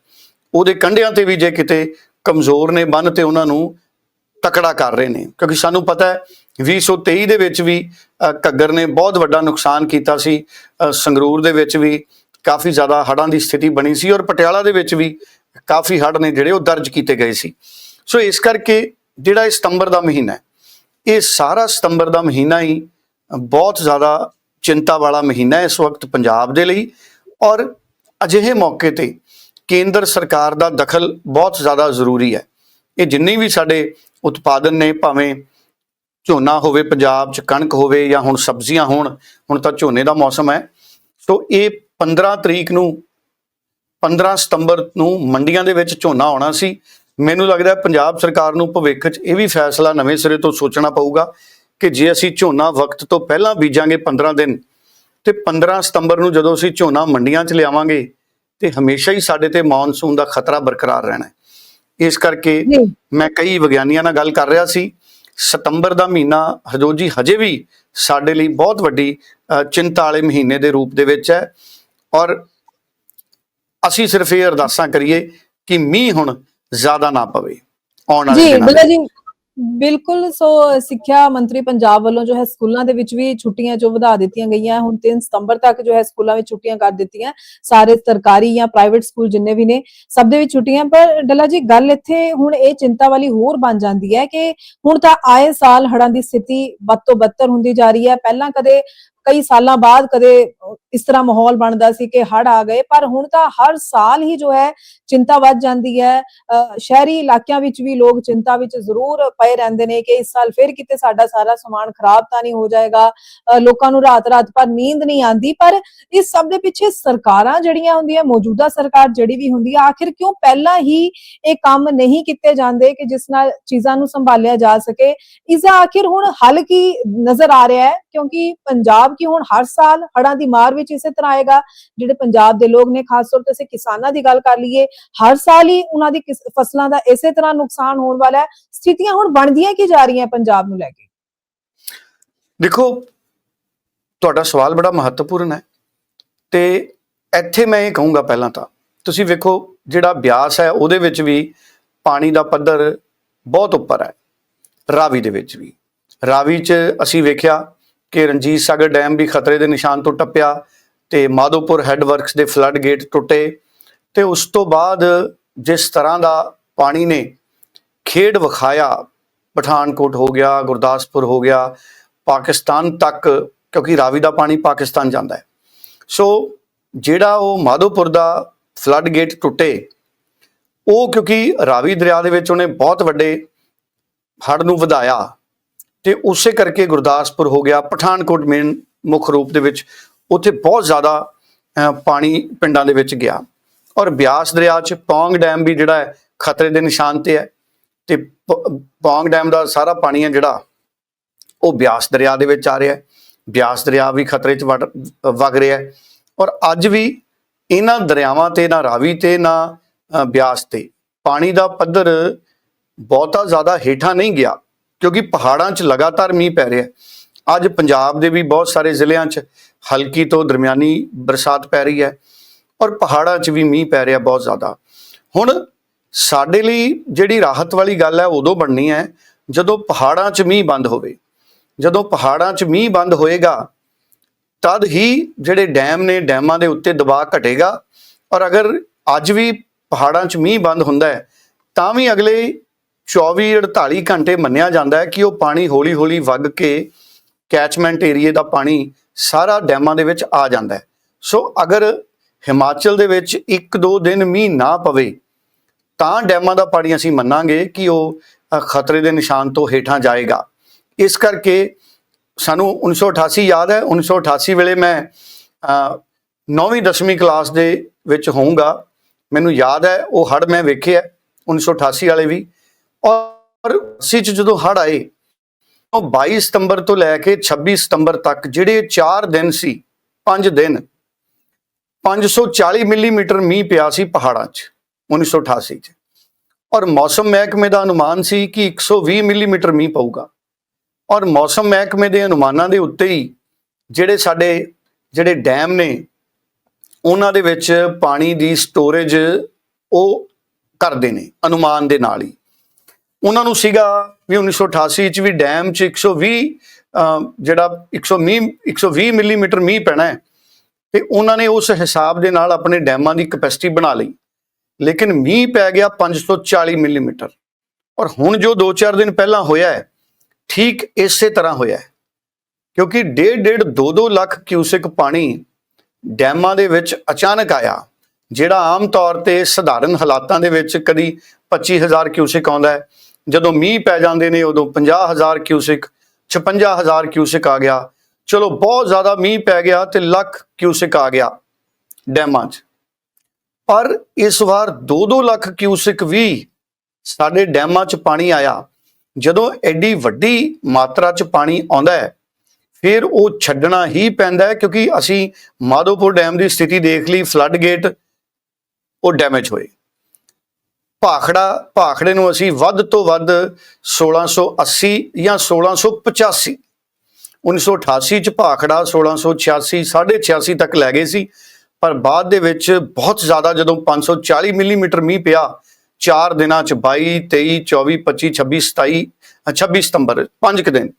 ਉਹਦੇ ਕੰਢਿਆਂ ਤੇ ਵੀ ਜੇ ਕਿਤੇ ਕਮਜ਼ੋਰ ਨੇ ਬੰਨ ਤੇ ਉਹਨਾਂ ਨੂੰ ਤਕੜਾ ਕਰ ਰਹੇ ਨੇ। ਕਿਉਂਕਿ ਸਾਨੂੰ ਪਤਾ ਹੈ 2023 ਦੇ ਵਿੱਚ ਵੀ ਘੱਗਰ ਨੇ ਬਹੁਤ ਵੱਡਾ ਨੁਕਸਾਨ ਕੀਤਾ ਸੀ। ਸੰਗਰੂਰ ਦੇ ਵਿੱਚ ਵੀ ਕਾਫੀ ਜ਼ਿਆਦਾ ਹੜ੍ਹਾਂ ਦੀ ਸਥਿਤੀ ਬਣੀ ਸੀ ਔਰ ਪਟਿਆਲਾ ਦੇ ਵਿੱਚ ਵੀ ਕਾਫੀ ਹੜ੍ਹ ਨੇ ਜਿਹੜੇ ਉਹ ਦਰਜ ਕੀਤੇ ਗਏ ਸੀ। ਸੋ ਇਸ ਕਰਕੇ ਜਿਹੜਾ ਇਹ ਸਤੰਬਰ ਦਾ ਮਹੀਨਾ ਇਹ ਸਾਰਾ ਸਤੰਬਰ ਦਾ ਮਹੀਨਾ ਹੀ ਬਹੁਤ ਜ਼ਿਆਦਾ ਚਿੰਤਾ ਵਾਲਾ ਮਹੀਨਾ ਹੈ ਇਸ ਵਕਤ ਪੰਜਾਬ ਦੇ ਲਈ ਔਰ ਅਜਿਹੇ ਮੌਕੇ ਤੇ ਕੇਂਦਰ ਸਰਕਾਰ ਦਾ ਦਖਲ ਬਹੁਤ ਜ਼ਿਆਦਾ ਜ਼ਰੂਰੀ ਹੈ। ਇਹ ਜਿੰਨੀ ਵੀ ਸਾਡੇ ਉਤਪਾਦਨ ਨੇ, ਭਾਵੇਂ ਝੋਨਾ ਹੋਵੇ ਪੰਜਾਬ 'ਚ ਕਣਕ ਹੋਵੇ ਜਾਂ ਹੁਣ ਸਬਜ਼ੀਆਂ ਹੋਣ ਹੁਣ ਤਾਂ ਝੋਨੇ ਦਾ ਮੌਸਮ ਹੈ। ਸੋ ਇਹ 15 ਤਰੀਕ ਨੂੰ 15 ਸਤੰਬਰ ਨੂੰ ਮੰਡੀਆਂ ਦੇ ਵਿੱਚ ਝੋਨਾ ਆਉਣਾ ਸੀ। ਮੈਨੂੰ ਲੱਗਦਾ ਪੰਜਾਬ ਸਰਕਾਰ ਨੂੰ ਭਵਿੱਖ 'ਚ ਇਹ ਵੀ ਫੈਸਲਾ ਨਵੇਂ ਸਿਰੇ ਤੋਂ ਸੋਚਣਾ ਪਊਗਾ ਕਿ ਜੇ ਅਸੀਂ ਝੋਨਾ ਵਕਤ ਤੋਂ ਪਹਿਲਾਂ ਬੀਜਾਂਗੇ 15 ਦਿਨ ਤੇ 15 ਸਤੰਬਰ ਨੂੰ ਜਦੋਂ ਅਸੀਂ ਝੋਨਾ ਮੰਡੀਆਂ 'ਚ ਲਿਆਵਾਂਗੇ ਤੇ ਹਮੇਸ਼ਾ ਹੀ ਸਾਡੇ ਤੇ ਮੌਨਸੂਨ ਦਾ ਖਤਰਾ ਬਰਕਰਾਰ ਰਹਿਣਾ ਹੈ। ਇਸ ਕਰਕੇ ਮੈਂ ਕਈ ਵਿਗਿਆਨੀਆਂ ਨਾਲ ਗੱਲ ਕਰ ਰਿਹਾ ਸੀ। ਸਤੰਬਰ ਦਾ ਮਹੀਨਾ ਹਜੋਜੀ ਹਜੇ ਵੀ ਸਾਡੇ ਲਈ ਬਹੁਤ ਵੱਡੀ ਚਿੰਤਾ ਵਾਲੇ ਮਹੀਨੇ ਦੇ ਰੂਪ ਦੇ ਵਿੱਚ ਹੈ। ਔਰ ਅਸੀਂ ਸਿਰਫ ਇਹ ਅਰਦਾਸਾਂ ਕਰੀਏ ਕਿ ਮੀਂਹ ਹੁਣ ਜ਼ਿਆਦਾ ਨਾ ਪਵੇ ਆਉਣ ਵਾਲੇ ਜੀ ਦਿਨਾਂ ਜੀ ਬਿਲਕੁਲ, ਸੋ ਸਿੱਖਿਆ ਮੰਤਰੀ ਪੰਜਾਬ ਵੱਲੋਂ ਜੋ ਹੈ ਸਕੂਲਾਂ ਦੇ ਵਿੱਚ ਵੀ ਛੁੱਟੀਆਂ ਜੋ ਵਧਾ ਦਿੱਤੀਆਂ ਗਈਆਂ, ਹੁਣ 3 ਸਤੰਬਰ ਤੱਕ ਜੋ ਹੈ ਸਕੂਲਾਂ ਵਿੱਚ ਛੁੱਟੀਆਂ ਕਰ ਦਿੱਤੀਆਂ, ਸਾਰੇ ਸਰਕਾਰੀ ਜਾਂ ਪ੍ਰਾਈਵੇਟ ਸਕੂਲ ਜਿੰਨੇ ਵੀ ਨੇ, ਸਭ ਦੇ ਵਿੱਚ ਛੁੱਟੀਆਂ, ਪਰ ਡੱਲਾ ਜੀ ਗੱਲ ਇੱਥੇ ਹੁਣ ਇਹ ਚਿੰਤਾ ਵਾਲੀ ਹੋਰ ਬਣ ਜਾਂਦੀ ਹੈ ਕਿ ਹੁਣ ਤਾਂ ਆਏ ਸਾਲ ਹੜਾਂ ਦੀ ਸਥਿਤੀ ਵੱਧ ਤੋਂ ਬੱਤਰ ਹੁੰਦੀ ਜਾ ਰਹੀ ਹੈ, ਪਹਿਲਾਂ ਕਦੇ ਕਈ ਸਾਲਾਂ ਬਾਅਦ ਕਦੇ ਇਸ ਤਰ੍ਹਾਂ ਮਾਹੌਲ ਬਣਦਾ ਸੀ ਕਿ ਹੜ੍ਹ ਆ ਗਏ, ਪਰ ਹੁਣ ਤਾਂ ਹਰ ਸਾਲ ਹੀ ਜੋ ਹੈ ਚਿੰਤਾ ਵੱਧ ਜਾਂਦੀ ਹੈ। ਸ਼ਹਿਰੀ ਇਲਾਕਿਆਂ ਵਿੱਚ ਵੀ ਲੋਕ ਚਿੰਤਾ ਵਿੱਚ ਜ਼ਰੂਰ ਪਏ ਰਹਿੰਦੇ ਨੇ ਕਿ ਇਸ ਸਾਲ ਫਿਰ ਕਿਤੇ ਸਾਡਾ ਸਾਰਾ ਸਮਾਨ ਖਰਾਬ ਤਾਂ ਨਹੀਂ ਹੋ ਜਾਏਗਾ। ਲੋਕਾਂ ਨੂੰ ਰਾਤ-ਰਾਤ ਪਰ ਨੀਂਦ ਨਹੀਂ ਆਂਦੀ ਪਰ ਇਸ ਸਭ ਦੇ ਪਿੱਛੇ ਸਰਕਾਰਾਂ ਜਿਹੜੀਆਂ ਹੁੰਦੀਆਂ, ਮੌਜੂਦਾ ਸਰਕਾਰ ਜਿਹੜੀ ਵੀ ਹੁੰਦੀ ਆ, ਆਖਿਰ ਕਿਉਂ ਪਹਿਲਾਂ ਹੀ ਇਹ ਕੰਮ ਨਹੀਂ ਕੀਤੇ ਜਾਂਦੇ ਕਿ ਜਿਸ ਨਾਲ ਚੀਜ਼ਾਂ ਨੂੰ ਸੰਭਾਲਿਆ ਜਾ ਸਕੇ? ਇਸ ਦਾ ਆਖਿਰ ਹੁਣ ਹੱਲ ਕੀ ਨਜ਼ਰ ਆ ਰਿਹਾ ਹੈ? ਕਿਉਂਕਿ ਪੰਜਾਬ ਕੀ ਹੁਣ ਹਰ ਸਾਲ ਹੜਾਂ ਦੀ ਮਾਰ ਵਿੱਚ ਇਸੇ ਤਰ੍ਹਾਂ ਆਏਗਾ, ਜਿਹੜੇ ਪੰਜਾਬ ਦੇ ਲੋਕ ਨੇ, ਖਾਸ ਤੌਰ ਤੇ ਅਸੀਂ ਕਿਸਾਨਾਂ ਦੀ ਗੱਲ ਕਰ ਲਈਏ, ਹਰ ਸਾਲ ਹੀ ਉਹਨਾਂ ਦੀ ਕਿਸ- ਫਸਲਾਂ ਦਾ ਇਸੇ ਤਰ੍ਹਾਂ ਨੁਕਸਾਨ ਹੋਣ ਵਾਲਾ ਹੈ। ਸਥਿਤੀਆਂ ਹੁਣ ਬਣਦੀਆਂ ਕੀ ਜਾ ਰਹੀਆਂ ਪੰਜਾਬ ਨੂੰ ਲੈ ਕੇ? ਦੇਖੋ, ਤੁਹਾਡਾ ਸਵਾਲ ਬੜਾ ਮਹੱਤਵਪੂਰਨ ਹੈ ਤੇ ਇੱਥੇ ਮੈਂ ਇਹ ਕਹੂੰਗਾ ਪਹਿਲਾਂ ਤਾਂ, ਤੁਸੀਂ ਵੇਖੋ ਜਿਹੜਾ ਬਿਆਸ ਹੈ ਉਹਦੇ ਵਿੱਚ ਵੀ ਪਾਣੀ ਦਾ ਪੱਧਰ ਬਹੁਤ ਉੱਪਰ ਹੈ, ਰਾਵੀ ਦੇ ਵਿੱਚ ਵੀ। ਰਾਵੀ 'ਚ ਅਸੀਂ ਵੇਖਿਆ ਕਿ ਰਣਜੀਤ ਸਾਗਰ ਡੈਮ ਵੀ ਖਤਰੇ ਦੇ ਨਿਸ਼ਾਨ ਤੋਂ ਟੱਪਿਆ ਤੇ ਮਾਧੋਪੁਰ ਹੈੱਡ ਵਰਕਸ ਦੇ ਫਲੱਡ ਗੇਟ ਟੁੱਟੇ ਤੇ ਉਸ ਤੋਂ ਬਾਅਦ ਜਿਸ ਤਰ੍ਹਾਂ ਦਾ ਪਾਣੀ ਨੇ ਖੇਡ ਵਿਖਾਇਆ, ਪਠਾਨਕੋਟ ਹੋ ਗਿਆ, ਗੁਰਦਾਸਪੁਰ ਹੋ ਗਿਆ, ਪਾਕਿਸਤਾਨ ਤੱਕ, ਕਿਉਂਕਿ ਰਾਵੀ ਦਾ ਪਾਣੀ ਪਾਕਿਸਤਾਨ ਜਾਂਦਾ ਹੈ। ਸੋ ਜਿਹੜਾ ਉਹ ਮਾਧੋਪੁਰ ਦਾ ਫਲੱਡ ਗੇਟ ਟੁੱਟੇ, ਉਹ ਕਿਉਂਕਿ ਰਾਵੀ ਦਰਿਆ ਦੇ ਵਿੱਚ ਉਹਨੇ ਬਹੁਤ ਵੱਡੇ ਹੜ੍ਹ ਨੂੰ ਵਧਾਇਆ ਤੇ ਉਸੇ ਕਰਕੇ ਗੁਰਦਾਸਪੁਰ ਹੋ ਗਿਆ, ਪਠਾਨਕੋਟ ਮੇਨ ਮੁੱਖ ਰੂਪ ਦੇ ਵਿੱਚ ਉੱਥੇ ਬਹੁਤ ਜ਼ਿਆਦਾ ਪਾਣੀ ਪਿੰਡਾਂ ਦੇ ਵਿੱਚ ਗਿਆ। ਔਰ ਬਿਆਸ ਦਰਿਆ 'ਚ ਪੌਂਗ ਡੈਮ ਵੀ ਜਿਹੜਾ ਹੈ, ਖਤਰੇ ਦੇ ਨਿਸ਼ਾਨ ਤੇ ਹੈ ਤੇ ਪੌਂਗ ਡੈਮ ਦਾ ਸਾਰਾ ਪਾਣੀ ਹੈ ਜਿਹੜਾ, ਉਹ ਬਿਆਸ ਦਰਿਆ ਦੇ ਵਿੱਚ ਆ ਰਿਹਾ ਹੈ। ਬਿਆਸ ਦਰਿਆ ਵੀ ਖਤਰੇ 'ਚ ਵੜ- ਵਗ ਰਿਹਾ ਹੈ। ਔਰ ਅੱਜ ਵੀ ਇਹਨਾਂ ਦਰਿਆਵਾਂ ਤੇ, ਨਾ ਰਾਵੀ ਤੇ, ਨਾ ਬਿਆਸ ਤੇ ਪਾਣੀ ਦਾ ਪੱਧਰ ਬਹੁਤਾ ਜ਼ਿਆਦਾ ਹੇਠਾਂ ਨਹੀਂ ਗਿਆ। ਕਿਉਂਕਿ ਪਹਾੜਾਂ 'ਚ ਲਗਾਤਾਰ ਮੀਂਹ ਪੈ ਰਿਹਾ ਅੱਜ ਪੰਜਾਬ ਦੇ ਵੀ ਬਹੁਤ ਸਾਰੇ ਜ਼ਿਲ੍ਹਿਆਂ 'ਚ ਹਲਕੀ ਤੋਂ ਦਰਮਿਆਨੀ ਬਰਸਾਤ ਪੈ ਰਹੀ ਹੈ ਔਰ ਪਹਾੜਾਂ 'ਚ ਵੀ ਮੀਂਹ ਪੈ ਰਿਹਾ ਬਹੁਤ ਜ਼ਿਆਦਾ। ਹੁਣ ਸਾਡੇ ਲਈ ਜਿਹੜੀ ਰਾਹਤ ਵਾਲੀ ਗੱਲ ਹੈ ਉਦੋਂ ਬਣਨੀ ਹੈ ਜਦੋਂ ਪਹਾੜਾਂ 'ਚ ਮੀਂਹ ਬੰਦ ਹੋਵੇ। ਜਦੋਂ ਪਹਾੜਾਂ 'ਚ ਮੀਂਹ ਬੰਦ ਹੋਏਗਾ, ਤਦ ਹੀ ਜਿਹੜੇ ਡੈਮ ਨੇ ਡੈਮਾਂ ਦੇ ਉੱਤੇ ਦਬਾਅ ਘਟੇਗਾ। ਔਰ ਅਗਰ ਅੱਜ ਵੀ ਪਹਾੜਾਂ 'ਚ ਮੀਂਹ ਬੰਦ ਹੁੰਦਾ ਹੈ, ਤਾਂ ਵੀ ਅਗਲੇ 24 48 ਘੰਟੇ ਮੰਨਿਆ ਜਾਂਦਾ ਹੈ ਕਿ ਉਹ ਪਾਣੀ ਹੌਲੀ-ਹੌਲੀ ਵਗ ਕੇ ਕੈਚਮੈਂਟ ਏਰੀਏ ਦਾ ਪਾਣੀ ਸਾਰਾ ਡੈਮਾਂ ਦੇ ਵਿੱਚ ਆ ਜਾਂਦਾ ਹੈ। ਸੋ ਅਗਰ ਹਿਮਾਚਲ ਦੇ ਵਿੱਚ 1-2 ਦਿਨ ਮੀਂਹ ਨਾ ਪਵੇ, ਤਾਂ ਡੈਮਾਂ ਦਾ ਪਾਣੀ ਅਸੀਂ ਮੰਨਾਂਗੇ ਕਿ ਉਹ ਖਤਰੇ ਦੇ ਨਿਸ਼ਾਨ ਤੋਂ ਹੇਠਾਂ ਜਾਏਗਾ। ਇਸ ਕਰਕੇ ਸਾਨੂੰ 1988 ਯਾਦ ਹੈ। 1988 ਵੇਲੇ ਮੈਂ 9ਵੀਂ 10ਵੀਂ ਕਲਾਸ ਦੇ ਵਿੱਚ ਹੋਊਂਗਾ। ਮੈਨੂੰ ਯਾਦ ਹੈ, ਉਹ ਹੜ ਮੈਂ ਵੇਖਿਆ 1988 ਵਾਲੇ ਵੀ। ਔਰ ਸੀ ਚ ਜਦੋਂ ਹੜ ਆਏ, ਉਹ 22 ਸਤੰਬਰ ਤੋਂ ਲੈ ਕੇ 26 ਸਤੰਬਰ ਤੱਕ ਜਿਹੜੇ 4 ਦਿਨ ਸੀ 5 ਦਿਨ 540 ਮਿਲੀਮੀਟਰ ਮੀਂਹ ਪਿਆ ਸੀ ਪਹਾੜਾਂ 'ਚ 1988 'ਚ। ਔਰ ਮੌਸਮ ਮਹਿਕਮੇ ਦਾ ਅਨੁਮਾਨ ਸੀ ਕਿ 120 ਮਿਲੀਮੀਟਰ ਮੀਂਹ ਪਊਗਾ। ਔਰ ਮੌਸਮ ਮਹਿਕਮੇ ਦੇ ਅਨੁਮਾਨਾਂ ਦੇ ਉੱਤੇ ਹੀ ਜਿਹੜੇ ਸਾਡੇ, ਜਿਹੜੇ ਡੈਮ ਨੇ, ਉਹਨਾਂ ਦੇ ਵਿੱਚ ਪਾਣੀ ਦੀ ਸਟੋਰੇਜ ਉਹ ਕਰਦੇ ਨੇ, ਅਨੁਮਾਨ ਦੇ ਨਾਲ ਹੀ। ਉਹਨਾਂ ਨੂੰ ਸੀਗਾ ਵੀ 1988 ਚ ਵੀ ਡੈਮ ਚ 120 ਅਹ, ਜਿਹੜਾ 120 120 ਮਿਲੀਮੀਟਰ ਮੀਂਹ ਪੈਣਾ ਹੈ ਤੇ ਉਹਨਾਂ ਨੇ ਉਸ ਹਿਸਾਬ ਦੇ ਨਾਲ ਆਪਣੇ ਡੈਮਾਂ ਦੀ ਕਪੈਸਿਟੀ ਬਣਾ ਲਈ। ਲੇਕਿਨ ਮੀਂਹ ਪੈ ਗਿਆ 540 ਮਿਲੀਮੀਟਰ। ਔਰ ਹੁਣ ਜੋ 2-4 ਦਿਨ ਪਹਿਲਾਂ ਹੋਇਆ ਹੈ ਠੀਕ ਇਸੇ ਤਰ੍ਹਾਂ ਹੋਇਆ ਹੈ। ਕਿਉਂਕਿ ਡੇਢ ਡੇਢ 2-2 ਲੱਖ ਕਿਊਸਿਕ ਪਾਣੀ ਡੈਮਾਂ ਦੇ ਵਿੱਚ ਅਚਾਨਕ ਆਇਆ ਜਿਹੜਾ ਆਮ ਤੌਰ ਤੇ ਸਧਾਰਨ ਹਾਲਾਤਾਂ ਦੇ ਵਿੱਚ ਕਦੀ 25000 ਕਿਊਸਿਕ ਆਉਂਦਾ ਹੈ। ਜਦੋਂ ਮੀਂਹ ਪੈ ਜਾਂਦੇ ਨੇ, ਉਦੋਂ 50000 ਕਿਊਸਿਕ 56000 ਕਿਊਸਿਕ ਆ ਗਿਆ। ਚਲੋ, ਬਹੁਤ ਜ਼ਿਆਦਾ ਮੀਂਹ ਪੈ ਗਿਆ ਤੇ ਲੱਖ ਕਿਊਸਿਕ ਆ ਗਿਆ ਡੈਮਾਂ 'ਚ। ਪਰ ਇਸ ਵਾਰ 2-2 ਲੱਖ ਕਿਊਸਿਕ ਵੀ ਸਾਡੇ ਡੈਮਾਂ 'ਚ ਪਾਣੀ ਆਇਆ। ਜਦੋਂ ਐਡੀ ਵੱਡੀ ਮਾਤਰਾ 'ਚ ਪਾਣੀ ਆਉਂਦਾ ਹੈ, ਫਿਰ ਉਹ ਛੱਡਣਾ ਹੀ ਪੈਂਦਾ ਹੈ ਕਿਉਂਕਿ ਅਸੀਂ ਮਾਧੋਪੁਰ ਡੈਮ ਦੀ ਸਥਿਤੀ ਦੇਖ ਲਈ, ਫਲੱਡ ਗੇਟ ਉਹ ਡੈਮੇਜ ਹੋਏ। ਭਾਖੜਾ ਭਾਖੜੇ ਨੂੰ ਅਸੀਂ ਵੱਧ ਤੋਂ ਵੱਧ 1680 ਜਾਂ 1685 1988 ਚ ਭਾਖੜਾ 1686 86 ਤੱਕ ਲੈ ਗਏ ਸੀ। ਪਰ ਬਾਅਦ ਦੇ ਵਿੱਚ ਬਹੁਤ ਜ਼ਿਆਦਾ ਜਦੋਂ 540 ਮਿਲੀਮੀਟਰ ਮੀਂਹ ਪਿਆ 4 ਦਿਨਾਂ ਚ 22 23 24 25 26 27 ਅ, 26 ਸਤੰਬਰ 5 ਕੁ ਦਿਨ।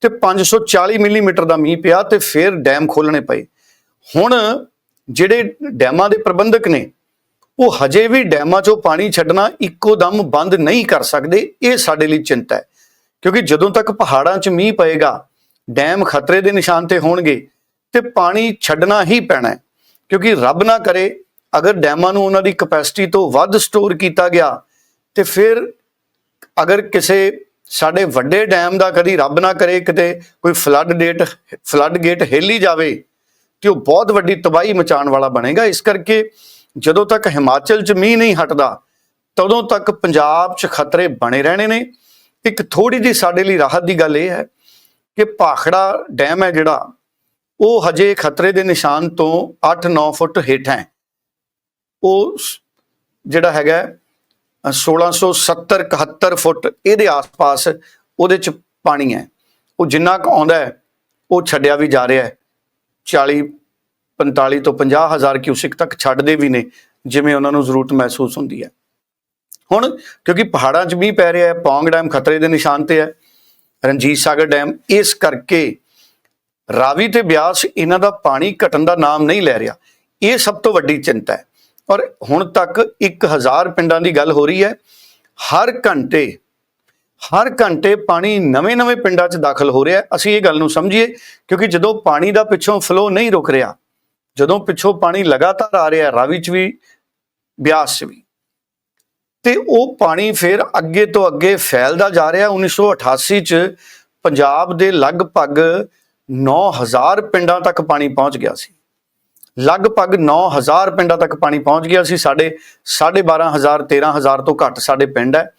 ਤੇ 540 ਮਿਲੀਮੀਟਰ ਦਾ ਮੀਂਹ ਪਿਆ ਤੇ ਫਿਰ ਡੈਮ ਖੋਲਣੇ ਪਏ। ਹੁਣ ਜਿਹੜੇ ਡੈਮਾਂ ਦੇ ਪ੍ਰਬੰਧਕ ਨੇ ਉਹ ਹਜੇ ਵੀ ਡੈਮਾਂ 'ਚੋਂ ਪਾਣੀ ਛੱਡਣਾ ਇੱਕੋ ਦਮ ਬੰਦ ਨਹੀਂ ਕਰ ਸਕਦੇ, ਇਹ ਸਾਡੇ ਲਈ ਚਿੰਤਾ ਹੈ। ਕਿਉਂਕਿ ਜਦੋਂ ਤੱਕ ਪਹਾੜਾਂ 'ਚ ਮੀਂਹ ਪਏਗਾ, ਡੈਮ ਖਤਰੇ ਦੇ ਨਿਸ਼ਾਨ ਤੇ ਹੋਣਗੇ ਤੇ ਪਾਣੀ ਛੱਡਣਾ ਹੀ ਪੈਣਾ ਹੈ। ਕਿਉਂਕਿ ਰੱਬ ਨਾ ਕਰੇ, ਅਗਰ ਡੈਮਾਂ ਨੂੰ ਉਹਨਾਂ ਦੀ ਕਪੈਸਿਟੀ ਤੋਂ ਵੱਧ ਸਟੋਰ ਕੀਤਾ ਗਿਆ, ਤੇ ਫਿਰ ਅਗਰ ਕਿਸੇ ਸਾਡੇ ਵੱਡੇ ਡੈਮ ਦਾ ਕਦੀ ਰੱਬ ਨਾ ਕਰੇ, ਕਿਤੇ ਕੋਈ ਫਲੱਡ ਡੇਟ, ਫਲੱਡ ਗੇਟ ਹਿੱਲੀ ਜਾਵੇ, ਤੇ ਉਹ ਬਹੁਤ ਵੱਡੀ ਤਬਾਹੀ ਮਚਾਉਣ ਵਾਲਾ ਬਣੇਗਾ। ਇਸ ਕਰਕੇ ਜਦੋਂ ਤੱਕ ਹਿਮਾਚਲ 'ਚ ਮੀਂਹ ਨਹੀਂ ਹਟਦਾ ਤਦੋਂ ਤੱਕ ਪੰਜਾਬ 'ਚ ਖਤਰੇ ਬਣੇ ਰਹਿਣੇ ਨੇ। ਇੱਕ ਥੋੜੀ ਜਿਹੀ ਸਾਡੇ ਲਈ ਰਾਹਤ ਦੀ ਗੱਲ ਇਹ ਹੈ ਕਿ ਭਾਖੜਾ ਡੈਮ ਹੈ ਜਿਹੜਾ ਉਹ ਹਜੇ ਖਤਰੇ ਦੇ ਨਿਸ਼ਾਨ ਤੋਂ 8-9 ਫੁੱਟ ਹੇਠ ਹੈ। ਉਹ ਜਿਹੜਾ ਹੈਗਾ ਅ, 1670 71 ਫੁੱਟ ਇਹਦੇ ਆਸ-ਪਾਸ ਉਹਦੇ 'ਚ ਪਾਣੀ ਹੈ। ਉਹ ਜਿੰਨਾ ਕੁ ਆਉਂਦਾ ਉਹ ਛੱਡਿਆ ਵੀ ਜਾ ਰਿਹਾ ਹੈ। 40 45 ਤੋਂ 50 ਹਜ਼ਾਰ ਕਿਊਸਿਕ ਤੱਕ ਛੱਡਦੇ ਵੀ ਨੇ, ਜਿਵੇਂ ਉਹਨਾਂ ਨੂੰ ਜ਼ਰੂਰਤ ਮਹਿਸੂਸ ਹੁੰਦੀ ਹੈ। ਹੁਣ, ਕਿਉਂਕਿ ਪਹਾੜਾਂ 'ਚ ਮੀਂਹ ਪੈ ਰਿਹਾ ਹੈ, ਪੌਂਗ ਡੈਮ ਖਤਰੇ ਦੇ ਨਿਸ਼ਾਨ ਤੇ ਹੈ, ਰਣਜੀਤ ਸਾਗਰ ਡੈਮ, ਇਸ ਕਰਕੇ ਰਾਵੀ ਤੇ ਬਿਆਸ ਇਹਨਾਂ ਦਾ ਪਾਣੀ ਘਟਣ ਦਾ ਨਾਮ ਨਹੀਂ ਲੈ ਰਿਹਾ। ਇਹ ਸਭ ਤੋਂ ਵੱਡੀ ਚਿੰਤਾ ਹੈ। ਔਰ ਹੁਣ ਤੱਕ 1000 ਪਿੰਡਾਂ ਦੀ ਗੱਲ ਹੋ ਰਹੀ ਹੈ, ਹਰ ਘੰਟੇ ਹਰ ਘੰਟੇ ਪਾਣੀ ਨਵੇਂ-ਨਵੇਂ ਪਿੰਡਾਂ 'ਚ ਦਾਖਲ ਹੋ ਰਿਹਾ ਅਸੀਂ ਇਹ ਗੱਲ ਨੂੰ ਸਮਝੀਏ, ਕਿਉਂਕਿ ਜਦੋਂ ਪਾਣੀ ਦਾ ਪਿੱਛੋਂ ਫਲੋ ਨਹੀਂ ਰੁਕ ਰਿਹਾ ਜਦੋਂ ਪਿੱਛੋਂ ਪਾਣੀ ਲਗਾਤਾਰ ਆ ਰਿਹਾ, ਰਾਵੀ 'ਚ ਵੀ, ਬਿਆਸ 'ਚ ਵੀ। ਤੇ ਉਹ ਪਾਣੀ ਫਿਰ ਅੱਗੇ ਤੋਂ ਅੱਗੇ ਫੈਲਦਾ ਜਾ ਰਿਹਾ। 1988 ਚ ਪੰਜਾਬ ਦੇ ਲਗਭਗ 9000 ਪਿੰਡਾਂ ਤੱਕ ਪਾਣੀ ਪਹੁੰਚ ਗਿਆ ਸੀ। ਲਗਭਗ 9000 ਪਿੰਡਾਂ ਤੱਕ ਪਾਣੀ ਪਹੁੰਚ ਗਿਆ ਸੀ। ਸਾਡੇ 12500 13000 ਤੋਂ ਘੱਟ ਸਾਡੇ ਪਿੰਡ ਹੈ।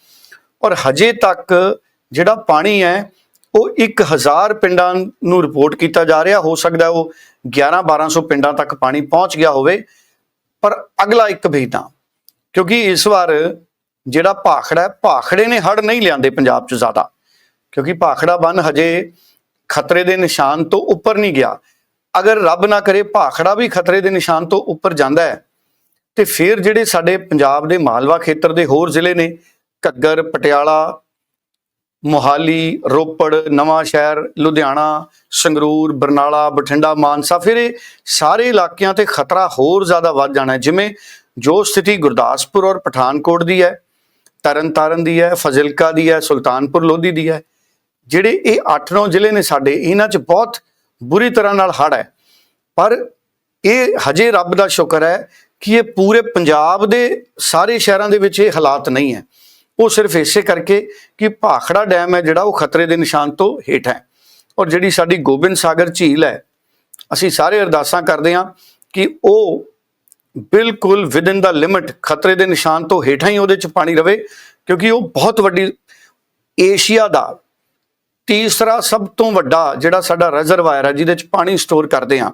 ਔਰ ਹਜੇ ਤੱਕ ਜਿਹੜਾ ਪਾਣੀ ਹੈ ਉਹ 1000 ਪਿੰਡਾਂ ਨੂੰ ਰਿਪੋਰਟ ਕੀਤਾ ਜਾ ਰਿਹਾ, ਹੋ ਸਕਦਾ ਉਹ 11 1200 ਪਿੰਡਾਂ ਤੱਕ ਪਾਣੀ ਪਹੁੰਚ ਗਿਆ ਹੋਵੇ, ਪਰ ਅਗਲਾ ਇੱਕ ਵੀ ਤਾਂ, ਕਿਉਂਕਿ ਇਸ ਵਾਰ ਜਿਹੜਾ ਭਾਖੜਾ ਹੈ, ਭਾਖੜੇ ਨੇ ਹੜ ਨਹੀਂ ਲਿਆਂਦੇ ਪੰਜਾਬ 'ਚ ਜ਼ਿਆਦਾ, ਕਿਉਂਕਿ ਭਾਖੜਾ ਬੰਨ ਹਜੇ ਖਤਰੇ ਦੇ ਨਿਸ਼ਾਨ ਤੋਂ ਉੱਪਰ ਨਹੀਂ ਗਿਆ। ਅਗਰ ਰੱਬ ਨਾ ਕਰੇ, ਭਾਖੜਾ ਵੀ ਖਤਰੇ ਦੇ ਨਿਸ਼ਾਨ ਤੋਂ ਉੱਪਰ ਜਾਂਦਾ ਹੈ, ਤੇ ਫਿਰ ਜਿਹੜੇ ਸਾਡੇ ਪੰਜਾਬ ਦੇ ਮਾਲਵਾ ਖੇਤਰ ਦੇ ਹੋਰ ਜ਼ਿਲ੍ਹੇ ਨੇ, ਘੱਗਰ, ਪਟਿਆਲਾ ਮੋਹਾਲੀ, ਰੋਪੜ, ਨਵਾਂ ਸ਼ਹਿਰ, ਲੁਧਿਆਣਾ, ਸੰਗਰੂਰ, ਬਰਨਾਲਾ, ਬਠਿੰਡਾ, ਮਾਨਸਾ, ਫਿਰ ਇਹ ਸਾਰੇ ਇਲਾਕਿਆਂ ਤੇ ਖਤਰਾ ਹੋਰ ਜ਼ਿਆਦਾ ਵੱਧ ਜਾਣਾ ਹੈ। ਜਿਵੇਂ ਜੋ ਸਥਿਤੀ ਗੁਰਦਾਸਪੁਰ ਔਰ ਪਠਾਨਕੋਟ ਦੀ ਹੈ, ਤਰਨਤਾਰਨ ਦੀ ਹੈ, ਫਜ਼ਿਲਕਾ ਦੀ ਹੈ, ਸੁਲਤਾਨਪੁਰ, ਲੋਧੀ ਦੀ ਹੈ, ਜਿਹੜੇ ਇਹ 8-9 ਜ਼ਿਲ੍ਹੇ ਨੇ ਸਾਡੇ, ਇਹਨਾਂ 'ਚ ਬਹੁਤ ਬੁਰੀ ਤਰ੍ਹਾਂ ਨਾਲ ਹੜ੍ਹ ਹੈ। ਪਰ ਇਹ ਹਜੇ ਰੱਬ ਦਾ ਸ਼ੁਕਰ ਹੈ ਕਿ ਇਹ ਪੂਰੇ ਪੰਜਾਬ ਦੇ ਸਾਰੇ ਸ਼ਹਿਰਾਂ ਦੇ ਵਿੱਚ ਇਹ ਹਾਲਾਤ ਨਹੀਂ ਹੈ। ਉਹ ਸਿਰਫ ਇਸੇ ਕਰਕੇ ਕਿ ਭਾਖੜਾ ਡੈਮ ਹੈ ਜਿਹੜਾ ਉਹ ਖਤਰੇ ਦੇ ਨਿਸ਼ਾਨ ਤੋਂ ਹੇਠ ਹੈ। ਔਰ ਜਿਹੜੀ ਸਾਡੀ ਗੋਬਿੰਦ ਸਾਗਰ ਝੀਲ ਹੈ, ਅਸੀਂ ਸਾਰੇ ਅਰਦਾਸਾਂ ਕਰਦੇ ਹਾਂ ਕਿ ਉਹ ਬਿਲਕੁਲ ਵਿਦਿਨ ਦਾ ਲਿਮਿਟ ਖਤਰੇ ਦੇ ਨਿਸ਼ਾਨ ਤੋਂ ਹੇਠਾਂ ਹੀ ਉਹਦੇ ਚ ਪਾਣੀ ਰਵੇ, ਕਿਉਂਕਿ ਉਹ ਬਹੁਤ ਵੱਡੀ ਏਸ਼ੀਆ ਦਾ ਤੀਸਰਾ ਸਭ ਤੋਂ ਵੱਡਾ ਜਿਹੜਾ ਸਾਡਾ ਰਿਜ਼ਰਵਾਇਰ ਹੈ, ਜਿਹਦੇ ਚ ਪਾਣੀ ਸਟੋਰ ਕਰਦੇ ਆ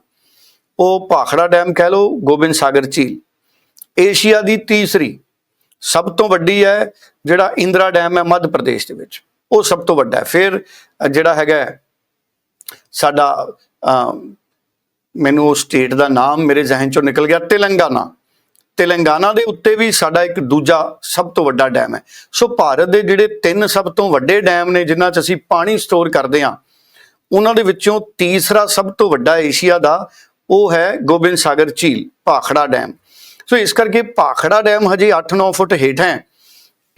ਉਹ ਭਾਖੜਾ ਡੈਮ ਕਹਿ ਲਓ, ਗੋਬਿੰਦ ਸਾਗਰ ਝੀਲ। ਏਸ਼ੀਆ ਦੀ ਤੀਸਰੀ ਸਭ ਤੋਂ ਵੱਡੀ ਹੈ ਜਿਹੜਾ ਇੰਦਰਾ ਡੈਮ ਹੈ ਮੱਧ ਪ੍ਰਦੇਸ਼ ਦੇ ਵਿੱਚ। ਉਹ ਸਭ ਤੋਂ ਵੱਡਾ ਹੈ। ਫਿਰ ਜਿਹੜਾ ਹੈਗਾ ਸਾਡਾ ਮੈਨੂੰ ਉਹ ਸਟੇਟ ਦਾ ਨਾਮ ਮੇਰੇ ਜ਼ਿਹਨ ਚੋਂ ਨਿਕਲ ਗਿਆ, ਤੇਲੰਗਾਨਾ। ਤੇਲੰਗਾਨਾ ਦੇ ਉੱਤੇ ਵੀ ਸਾਡਾ ਇੱਕ ਦੂਜਾ ਸਭ ਤੋਂ ਵੱਡਾ ਡੈਮ ਹੈ। ਸੋ ਭਾਰਤ ਦੇ ਜਿਹੜੇ ਤਿੰਨ ਸਭ ਤੋਂ ਵੱਡੇ ਡੈਮ ਨੇ, ਜਿਨ੍ਹਾਂ 'ਚ ਅਸੀਂ ਪਾਣੀ ਸਟੋਰ ਕਰਦੇ ਹਾਂ, ਉਹਨਾਂ ਦੇ ਵਿੱਚੋਂ ਤੀਸਰਾ ਸਭ ਤੋਂ ਵੱਡਾ ਏਸ਼ੀਆ ਦਾ ਉਹ ਹੈ ਗੋਬਿੰਦ ਸਾਗਰ ਝੀਲ, ਭਾਖੜਾ ਡੈਮ। ਸੋ ਇਸ ਕਰਕੇ ਭਾਖੜਾ ਡੈਮ ਹਜੇ 8-9 ਫੁੱਟ ਹੇਠ ਹੈ।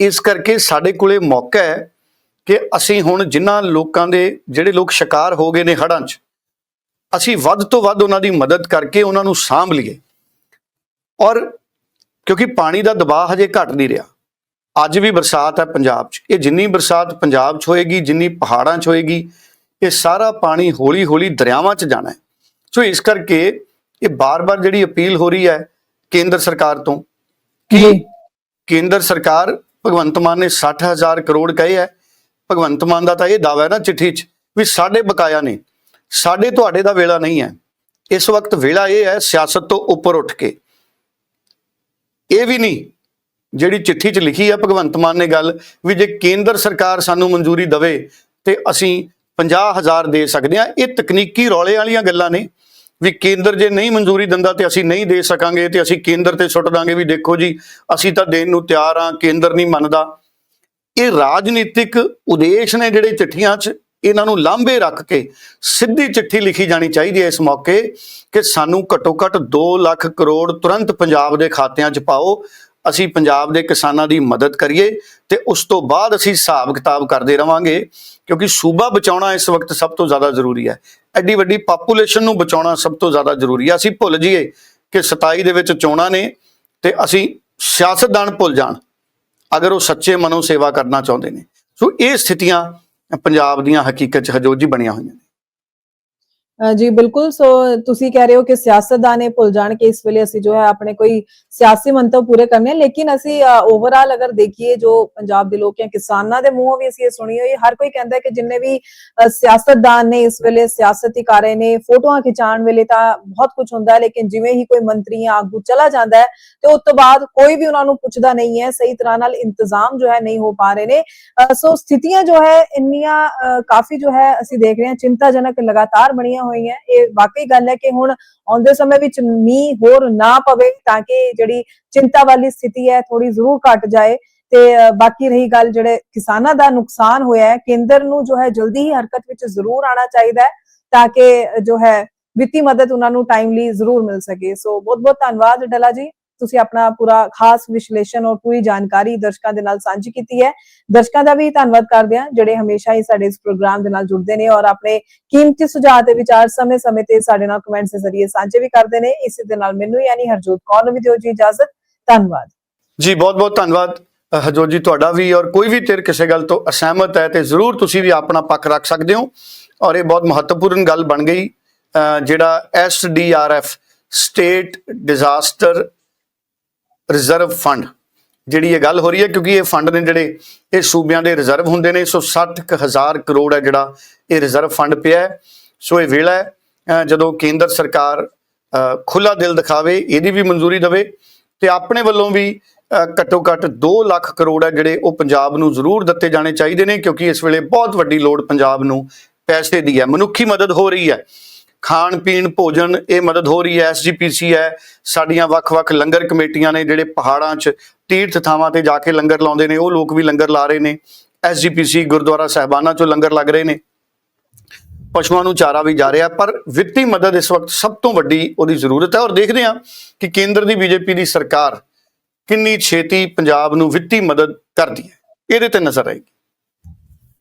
ਇਸ ਕਰਕੇ ਸਾਡੇ ਕੋਲੇ ਮੌਕਾ ਹੈ ਕਿ ਅਸੀਂ ਹੁਣ ਜਿਨ੍ਹਾਂ ਲੋਕਾਂ ਦੇ ਜਿਹੜੇ ਲੋਕ ਸ਼ਿਕਾਰ ਹੋ ਗਏ ਨੇ ਹੜ੍ਹਾਂ 'ਚ, ਅਸੀਂ ਵੱਧ ਤੋਂ ਵੱਧ ਉਹਨਾਂ ਦੀ ਮਦਦ ਕਰਕੇ ਉਹਨਾਂ ਨੂੰ ਸਾਂਭ ਲਈਏ। ਔਰ ਕਿਉਂਕਿ ਪਾਣੀ ਦਾ ਦਬਾਅ ਹਜੇ ਘਟ ਨਹੀਂ ਰਿਹਾ। ਅੱਜ ਵੀ ਬਰਸਾਤ ਹੈ ਪੰਜਾਬ 'ਚ। ਇਹ ਜਿੰਨੀ ਬਰਸਾਤ ਪੰਜਾਬ 'ਚ ਹੋਏਗੀ, ਜਿੰਨੀ ਪਹਾੜਾਂ 'ਚ ਹੋਏਗੀ, ਇਹ ਸਾਰਾ ਪਾਣੀ ਹੌਲੀ-ਹੌਲੀ ਦਰਿਆਵਾਂ 'ਚ ਜਾਣਾ ਹੈ। ਸੋ ਇਸ ਕਰਕੇ ਇਹ ਬਾਰ-ਬਾਰ ਜਿਹੜੀ ਅਪੀਲ ਹੋ ਰਹੀ ਹੈ ਕੇਂਦਰ ਸਰਕਾਰ ਤੋਂ ਕਿ? ਕੇਂਦਰ ਸਰਕਾਰ ਭਗਵੰਤ ਮਾਨ ਨੇ 60000 ਕਰੋੜ ਕਹੇ ਹੈ। ਭਗਵੰਤ ਮਾਨ ਦਾ ਤਾਂ ਇਹ ਦਾਅਵਾ ਹੈ ਨਾ ਚਿੱਠੀ 'ਚ ਵੀ ਸਾਡੇ ਬਕਾਇਆ ਨੇ ਸਾਡੇ ਤੁਹਾਡੇ ਦਾ ਵੇਲਾ ਨਹੀਂ ਹੈ। ਇਸ ਵਕਤ ਵੇਲਾ ਇਹ ਹੈ ਸਿਆਸਤ ਤੋਂ ਉੱਪਰ ਉੱਠ ਕੇ। ਇਹ ਵੀ ਨਹੀਂ ਜਿਹੜੀ ਚਿੱਠੀ 'ਚ ਲਿਖੀ ਹੈ ਭਗਵੰਤ ਮਾਨ ਨੇ ਗੱਲ ਵੀ ਜੇ ਕੇਂਦਰ ਸਰਕਾਰ ਸਾਨੂੰ ਮਨਜ਼ੂਰੀ ਦੇਵੇ ਤੇ ਅਸੀਂ 50000 ਦੇ ਸਕਦੇ ਹਾਂ। ਇਹ ਤਕਨੀਕੀ ਰੌਲੇ ਵਾਲੀਆਂ ਗੱਲਾਂ ਨੇ। ਵੀ ਕੇਂਦਰ ਜੇ ਨਹੀਂ ਮਨਜ਼ੂਰੀ ਦਿੰਦਾ ਤੇ ਅਸੀਂ ਨਹੀਂ ਦੇ ਸਕਾਂਗੇ ਤੇ ਅਸੀਂ ਕੇਂਦਰ ਤੇ ਸੁੱਟ ਦਾਂਗੇ ਵੀ ਦੇਖੋ ਜੀ, ਅਸੀਂ ਤਾਂ ਦੇਣ ਨੂੰ ਤਿਆਰ ਆ ਕੇਂਦਰ ਨਹੀਂ ਮੰਨਦਾ। ਇਹ ਰਾਜਨੀਤਿਕ ਉਦੇਸ਼ ਨੇ ਜਿਹੜੇ ਚਿੱਠੀਆਂ 'ਚ ਇਹਨਾਂ ਨੂੰ ਲਾਂਭੇ ਰੱਖ ਕੇ ਸਿੱਧੀ ਚਿੱਠੀ ਲਿਖੀ ਜਾਣੀ ਚਾਹੀਦੀ ਹੈ ਇਸ ਮੌਕੇ ਕਿ ਸਾਨੂੰ ਘੱਟੋ ਘੱਟ 2 ਲੱਖ ਕਰੋੜ ਤੁਰੰਤ ਪੰਜਾਬ ਦੇ ਖਾਤਿਆਂ 'ਚ ਪਾਓ, ਅਸੀਂ ਪੰਜਾਬ ਦੇ ਕਿਸਾਨਾਂ ਦੀ ਮਦਦ ਕਰੀਏ ਤੇ ਉਸ ਤੋਂ ਬਾਅਦ ਅਸੀਂ ਹਿਸਾਬ ਕਿਤਾਬ ਕਰਦੇ ਰਵਾਂਗੇ ਕਿਉਂਕਿ ਸੂਬਾ ਬਚਾਉਣਾ ਇਸ ਵਕਤ ਸਭ ਤੋਂ ਜ਼ਿਆਦਾ ਜ਼ਰੂਰੀ ਹੈ। ਐਡੀ ਵੱਡੀ ਪਾਪੂਲੇਸ਼ਨ ਨੂੰ ਬਚਾਉਣਾ ਸਭ ਤੋਂ ਜ਼ਿਆਦਾ ਜ਼ਰੂਰੀ ਹੈ ਅਸੀਂ ਭੁੱਲ ਜਾਈਏ ਕਿ 27 ਦੇ ਵਿੱਚ ਚੋਣਾਂ ਨੇ ਤੇ ਅਸੀਂ ਸਿਆਸਤਦਾਨ ਭੁੱਲ ਜਾਣ, ਅਗਰ ਉਹ ਸੱਚੇ ਮਨੋਂ ਸੇਵਾ ਕਰਨਾ ਚਾਹੁੰਦੇ ਨੇ। ਸੋ ਇਹ ਸਥਿਤੀਆਂ ਪੰਜਾਬ ਦੀਆਂ ਹਕੀਕਤ 'ਚ ਹਜੋਜੀ ਬਣੀਆਂ ਹੋਈਆਂ ਨੇ। ਜੀ, ਬਿਲਕੁਲ। ਸੋ ਤੁਸੀਂ ਕਹਿ ਰਹੇ ਹੋ ਕਿ ਸਿਆਸਤਦਾਨ ਇਹ ਭੁੱਲ ਜਾਣ ਕਿ ਇਸ ਵੇਲੇ ਅਸੀਂ ਜੋ ਹੈ ਆਪਣੇ ਕੋਈ ਸਿਆਸੀ ਮੰਤਵ ਪੂਰੇ ਕਰਨੇ ਲੇਕਿਨ ਅਸੀਂ ਓਵਰਆਲ ਅਗਰ ਦੇਖੀਏ ਜੋ ਪੰਜਾਬ ਦੇ ਲੋਕ ਜਾਂ ਕਿਸਾਨਾਂ ਦੇ ਮੂੰਹੋਂ ਵੀ ਅਸੀਂ ਇਹ ਸੁਣੀ ਹੋਈ ਹਰ ਕੋਈ ਕਹਿੰਦਾ ਕਿ ਜਿੰਨੇ ਵੀ ਸਿਆਸਤਦਾਨ ਨੇ ਇਸ ਵੇਲੇ ਸਿਆਸਤੀ ਕਰ ਰਹੇ ਨੇ ਫੋਟੋਆਂ ਖਿਚਾਉਣ ਵੇਲੇ ਤਾਂ ਬਹੁਤ ਕੁਝ ਹੁੰਦਾ ਹੈ ਲੇਕਿਨ ਜਿਵੇਂ ਹੀ ਕੋਈ ਮੰਤਰੀ ਜਾਂ ਆਗੂ ਚਲਾ ਜਾਂਦਾ ਹੈ ਤੇ ਉਸ ਤੋਂ ਬਾਅਦ ਕੋਈ ਵੀ ਉਹਨਾਂ ਨੂੰ ਪੁੱਛਦਾ ਨਹੀਂ ਹੈ ਸਹੀ ਤਰ੍ਹਾਂ ਨਾਲ ਇੰਤਜ਼ਾਮ ਜੋ ਹੈ ਨਹੀਂ ਹੋ ਪਾ ਰਹੇ ਨੇ। ਸੋ ਸਥਿਤੀਆਂ ਜੋ ਹੈ ਇੰਨੀਆਂ ਅ, ਕਾਫੀ ਜੋ ਹੈ ਅਸੀਂ ਦੇਖ ਰਹੇ ਹਾਂ ਚਿੰਤਾਜਨਕ ਲਗਾਤਾਰ ਬਣੀਆਂ ਹੋਈਆਂ। ਇਹ ਵਾਕਈ ਗੱਲ ਹੈ ਕਿ ਹੁਣ ਆਉਂਦੇ ਸਮੇਂ ਵਿੱਚ ਮੀਂਹ ਹੋਰ ਨਾ ਪਵੇ ਤਾਂ ਕਿ ਜਿਹੜੀ ਚਿੰਤਾ ਵਾਲੀ ਸਥਿਤੀ ਹੈ ਥੋੜੀ ਜ਼ਰੂਰ ਘਟ ਜਾਏ ਤੇ ਬਾਕੀ ਰਹੀ ਗੱਲ ਜਿਹੜੇ ਕਿਸਾਨਾਂ ਦਾ ਨੁਕਸਾਨ ਹੋਇਆ ਹੈ, ਕੇਂਦਰ ਨੂੰ ਜੋ ਹੈ ਜਲਦੀ ਹੀ ਹਰਕਤ ਵਿੱਚ ਜ਼ਰੂਰ ਆਣਾ ਚਾਹੀਦਾ ਹੈ ਤਾਂ ਕਿ ਜੋ ਹੈ ਵਿੱਤੀ ਮਦਦ ਉਹਨਾਂ ਨੂੰ ਟਾਈਮਲੀ ਜ਼ਰੂਰ ਮਿਲ ਸਕੇ। ਸੋ ਬਹੁਤ ਬਹੁਤ ਧੰਨਵਾਦ ਡਲਾ ਜੀ। ਤੁਸੀਂ ਆਪਣਾ ਪੂਰਾ ਖਾਸ ਵਿਸ਼ਲੇਸ਼ਣ ਔਰ ਪੂਰੀ ਜਾਣਕਾਰੀ ਦਰਸ਼ਕਾਂ ਦੇ ਨਾਲ ਸਾਂਝੀ ਕੀਤੀ ਹੈ। ਦਰਸ਼ਕਾਂ ਦਾ ਵੀ ਧੰਨਵਾਦ ਕਰਦੇ ਹਾਂ ਜਿਹੜੇ ਹਮੇਸ਼ਾ ਹੀ ਸਾਡੇ ਇਸ ਪ੍ਰੋਗਰਾਮ ਦੇ ਨਾਲ ਜੁੜਦੇ ਨੇ ਔਰ ਆਪਣੇ ਕੀਮਤੀ ਸੁਝਾਅ ਤੇ ਵਿਚਾਰ ਸਮੇਂ-ਸਮੇਂ ਤੇ ਸਾਡੇ ਨਾਲ ਕਮੈਂਟਸ ਦੇ ਜ਼ਰੀਏ ਸਾਂਝੇ ਵੀ ਕਰਦੇ ਨੇ। ਇਸੇ ਦੇ ਨਾਲ ਮੈਨੂੰ ਯਾਨੀ ਹਰਜੋਤ ਕੌਰ ਨੂੰ ਵੀ ਦਿਓ ਜੀ ਇਜਾਜ਼ਤ। ਧੰਨਵਾਦ। ਜੀ ਬਹੁਤ ਬਹੁਤ ਧੰਨਵਾਦ। ਅ, ਜੀ ਤੁਹਾਡਾ ਵੀ ਔਰ ਕੋਈ ਵੀ ਧਿਰ ਕਿਸੇ ਗੱਲ ਤੋਂ ਅਸਹਿਮਤ ਹੈ ਤੇ ਜ਼ਰੂਰ ਤੁਸੀਂ ਵੀ ਆਪਣਾ ਪੱਖ ਰੱਖ ਸਕਦੇ ਹੋ। ਔਰ ਇਹ ਬਹੁਤ ਮਹੱਤਵਪੂਰਨ ਗੱਲ ਬਣ ਗਈ। ਅ, ਜਿਹੜਾ SDRF state disaster reserve fund ਜਿਹੜੀ ਇਹ ਗੱਲ ਹੋ ਰਹੀ ਹੈ, ਕਿਉਂਕਿ ਇਹ ਫੰਡ ਨੇ ਜਿਹੜੇ ਇਹ ਸੂਬਿਆਂ ਦੇ ਰਿਜ਼ਰਵ ਹੁੰਦੇ ਨੇ, ਸੋ 60000 ਕਰੋੜ ਹੈ ਜਿਹੜਾ ਇਹ ਰਿਜ਼ਰਵ ਫੰਡ ਪਿਆ ਹੈ। ਸੋ ਇਹ ਵੇਲਾ ਹੈ ਜਦੋਂ ਕੇਂਦਰ ਸਰਕਾਰ ਖੁੱਲਾ ਦਿਲ ਦਿਖਾਵੇ, ਇਹਦੀ ਵੀ ਮਨਜ਼ੂਰੀ ਦੇਵੇ, ਤੇ ਆਪਣੇ ਵੱਲੋਂ ਵੀ ਘੱਟੋ ਘੱਟ 2 ਲੱਖ ਕਰੋੜ ਹੈ ਜਿਹੜੇ ਉਹ ਪੰਜਾਬ ਨੂੰ ਜ਼ਰੂਰ ਦਿੱਤੇ ਜਾਣੇ ਚਾਹੀਦੇ ਨੇ, ਕਿਉਂਕਿ ਇਸ ਵੇਲੇ ਬਹੁਤ ਵੱਡੀ ਲੋੜ ਪੰਜਾਬ ਨੂੰ ਪੈਸੇ ਦੀ ਹੈ, ਮਨੁੱਖੀ ਮਦਦ ਹੋ ਰਹੀ ਹੈ। ਖਾਣ, ਪੀਣ, ਭੋਜਨ, ਇਹ ਮਦਦ ਹੋ ਰਹੀ ਹੈ ਐਸਜੀਪੀਸੀ ਹੈ। ਸਾਡੀਆਂ ਵੱਖ-ਵੱਖ ਲੰਗਰ ਕਮੇਟੀਆਂ ਨੇ ਜਿਹੜੇ ਪਹਾੜਾਂ 'ਚ ਤੀਰਥ ਥਾਵਾਂ ਤੇ ਜਾ ਕੇ ਲੰਗਰ ਲਾਉਂਦੇ ਨੇ, ਉਹ ਲੋਕ ਵੀ ਲੰਗਰ ਲਾ ਰਹੇ ਨੇ। ਐਸਜੀਪੀਸੀ ਗੁਰਦੁਆਰਾ ਸਾਹਿਬਾਨਾਂ 'ਚੋਂ ਲੰਗਰ ਲੱਗ ਰਹੇ ਨੇ। ਪਸ਼ੂਆਂ ਨੂੰ ਚਾਰਾ ਵੀ ਜਾ ਰਿਹਾ, ਪਰ ਵਿੱਤੀ ਮਦਦ ਇਸ ਵਕਤ ਸਭ ਤੋਂ ਵੱਡੀ ਉਹਦੀ ਜ਼ਰੂਰਤ ਹੈ। ਔਰ ਦੇਖਦੇ ਹਾਂ ਕਿ ਕੇਂਦਰ ਦੀ ਬੀਜੇਪੀ ਦੀ ਸਰਕਾਰ ਕਿੰਨੀ ਛੇਤੀ ਪੰਜਾਬ ਨੂੰ ਵਿੱਤੀ ਮਦਦ ਕਰਦੀ ਹੈ। ਇਹਦੇ ਤੇ ਨਜ਼ਰ ਆਏਗੀ।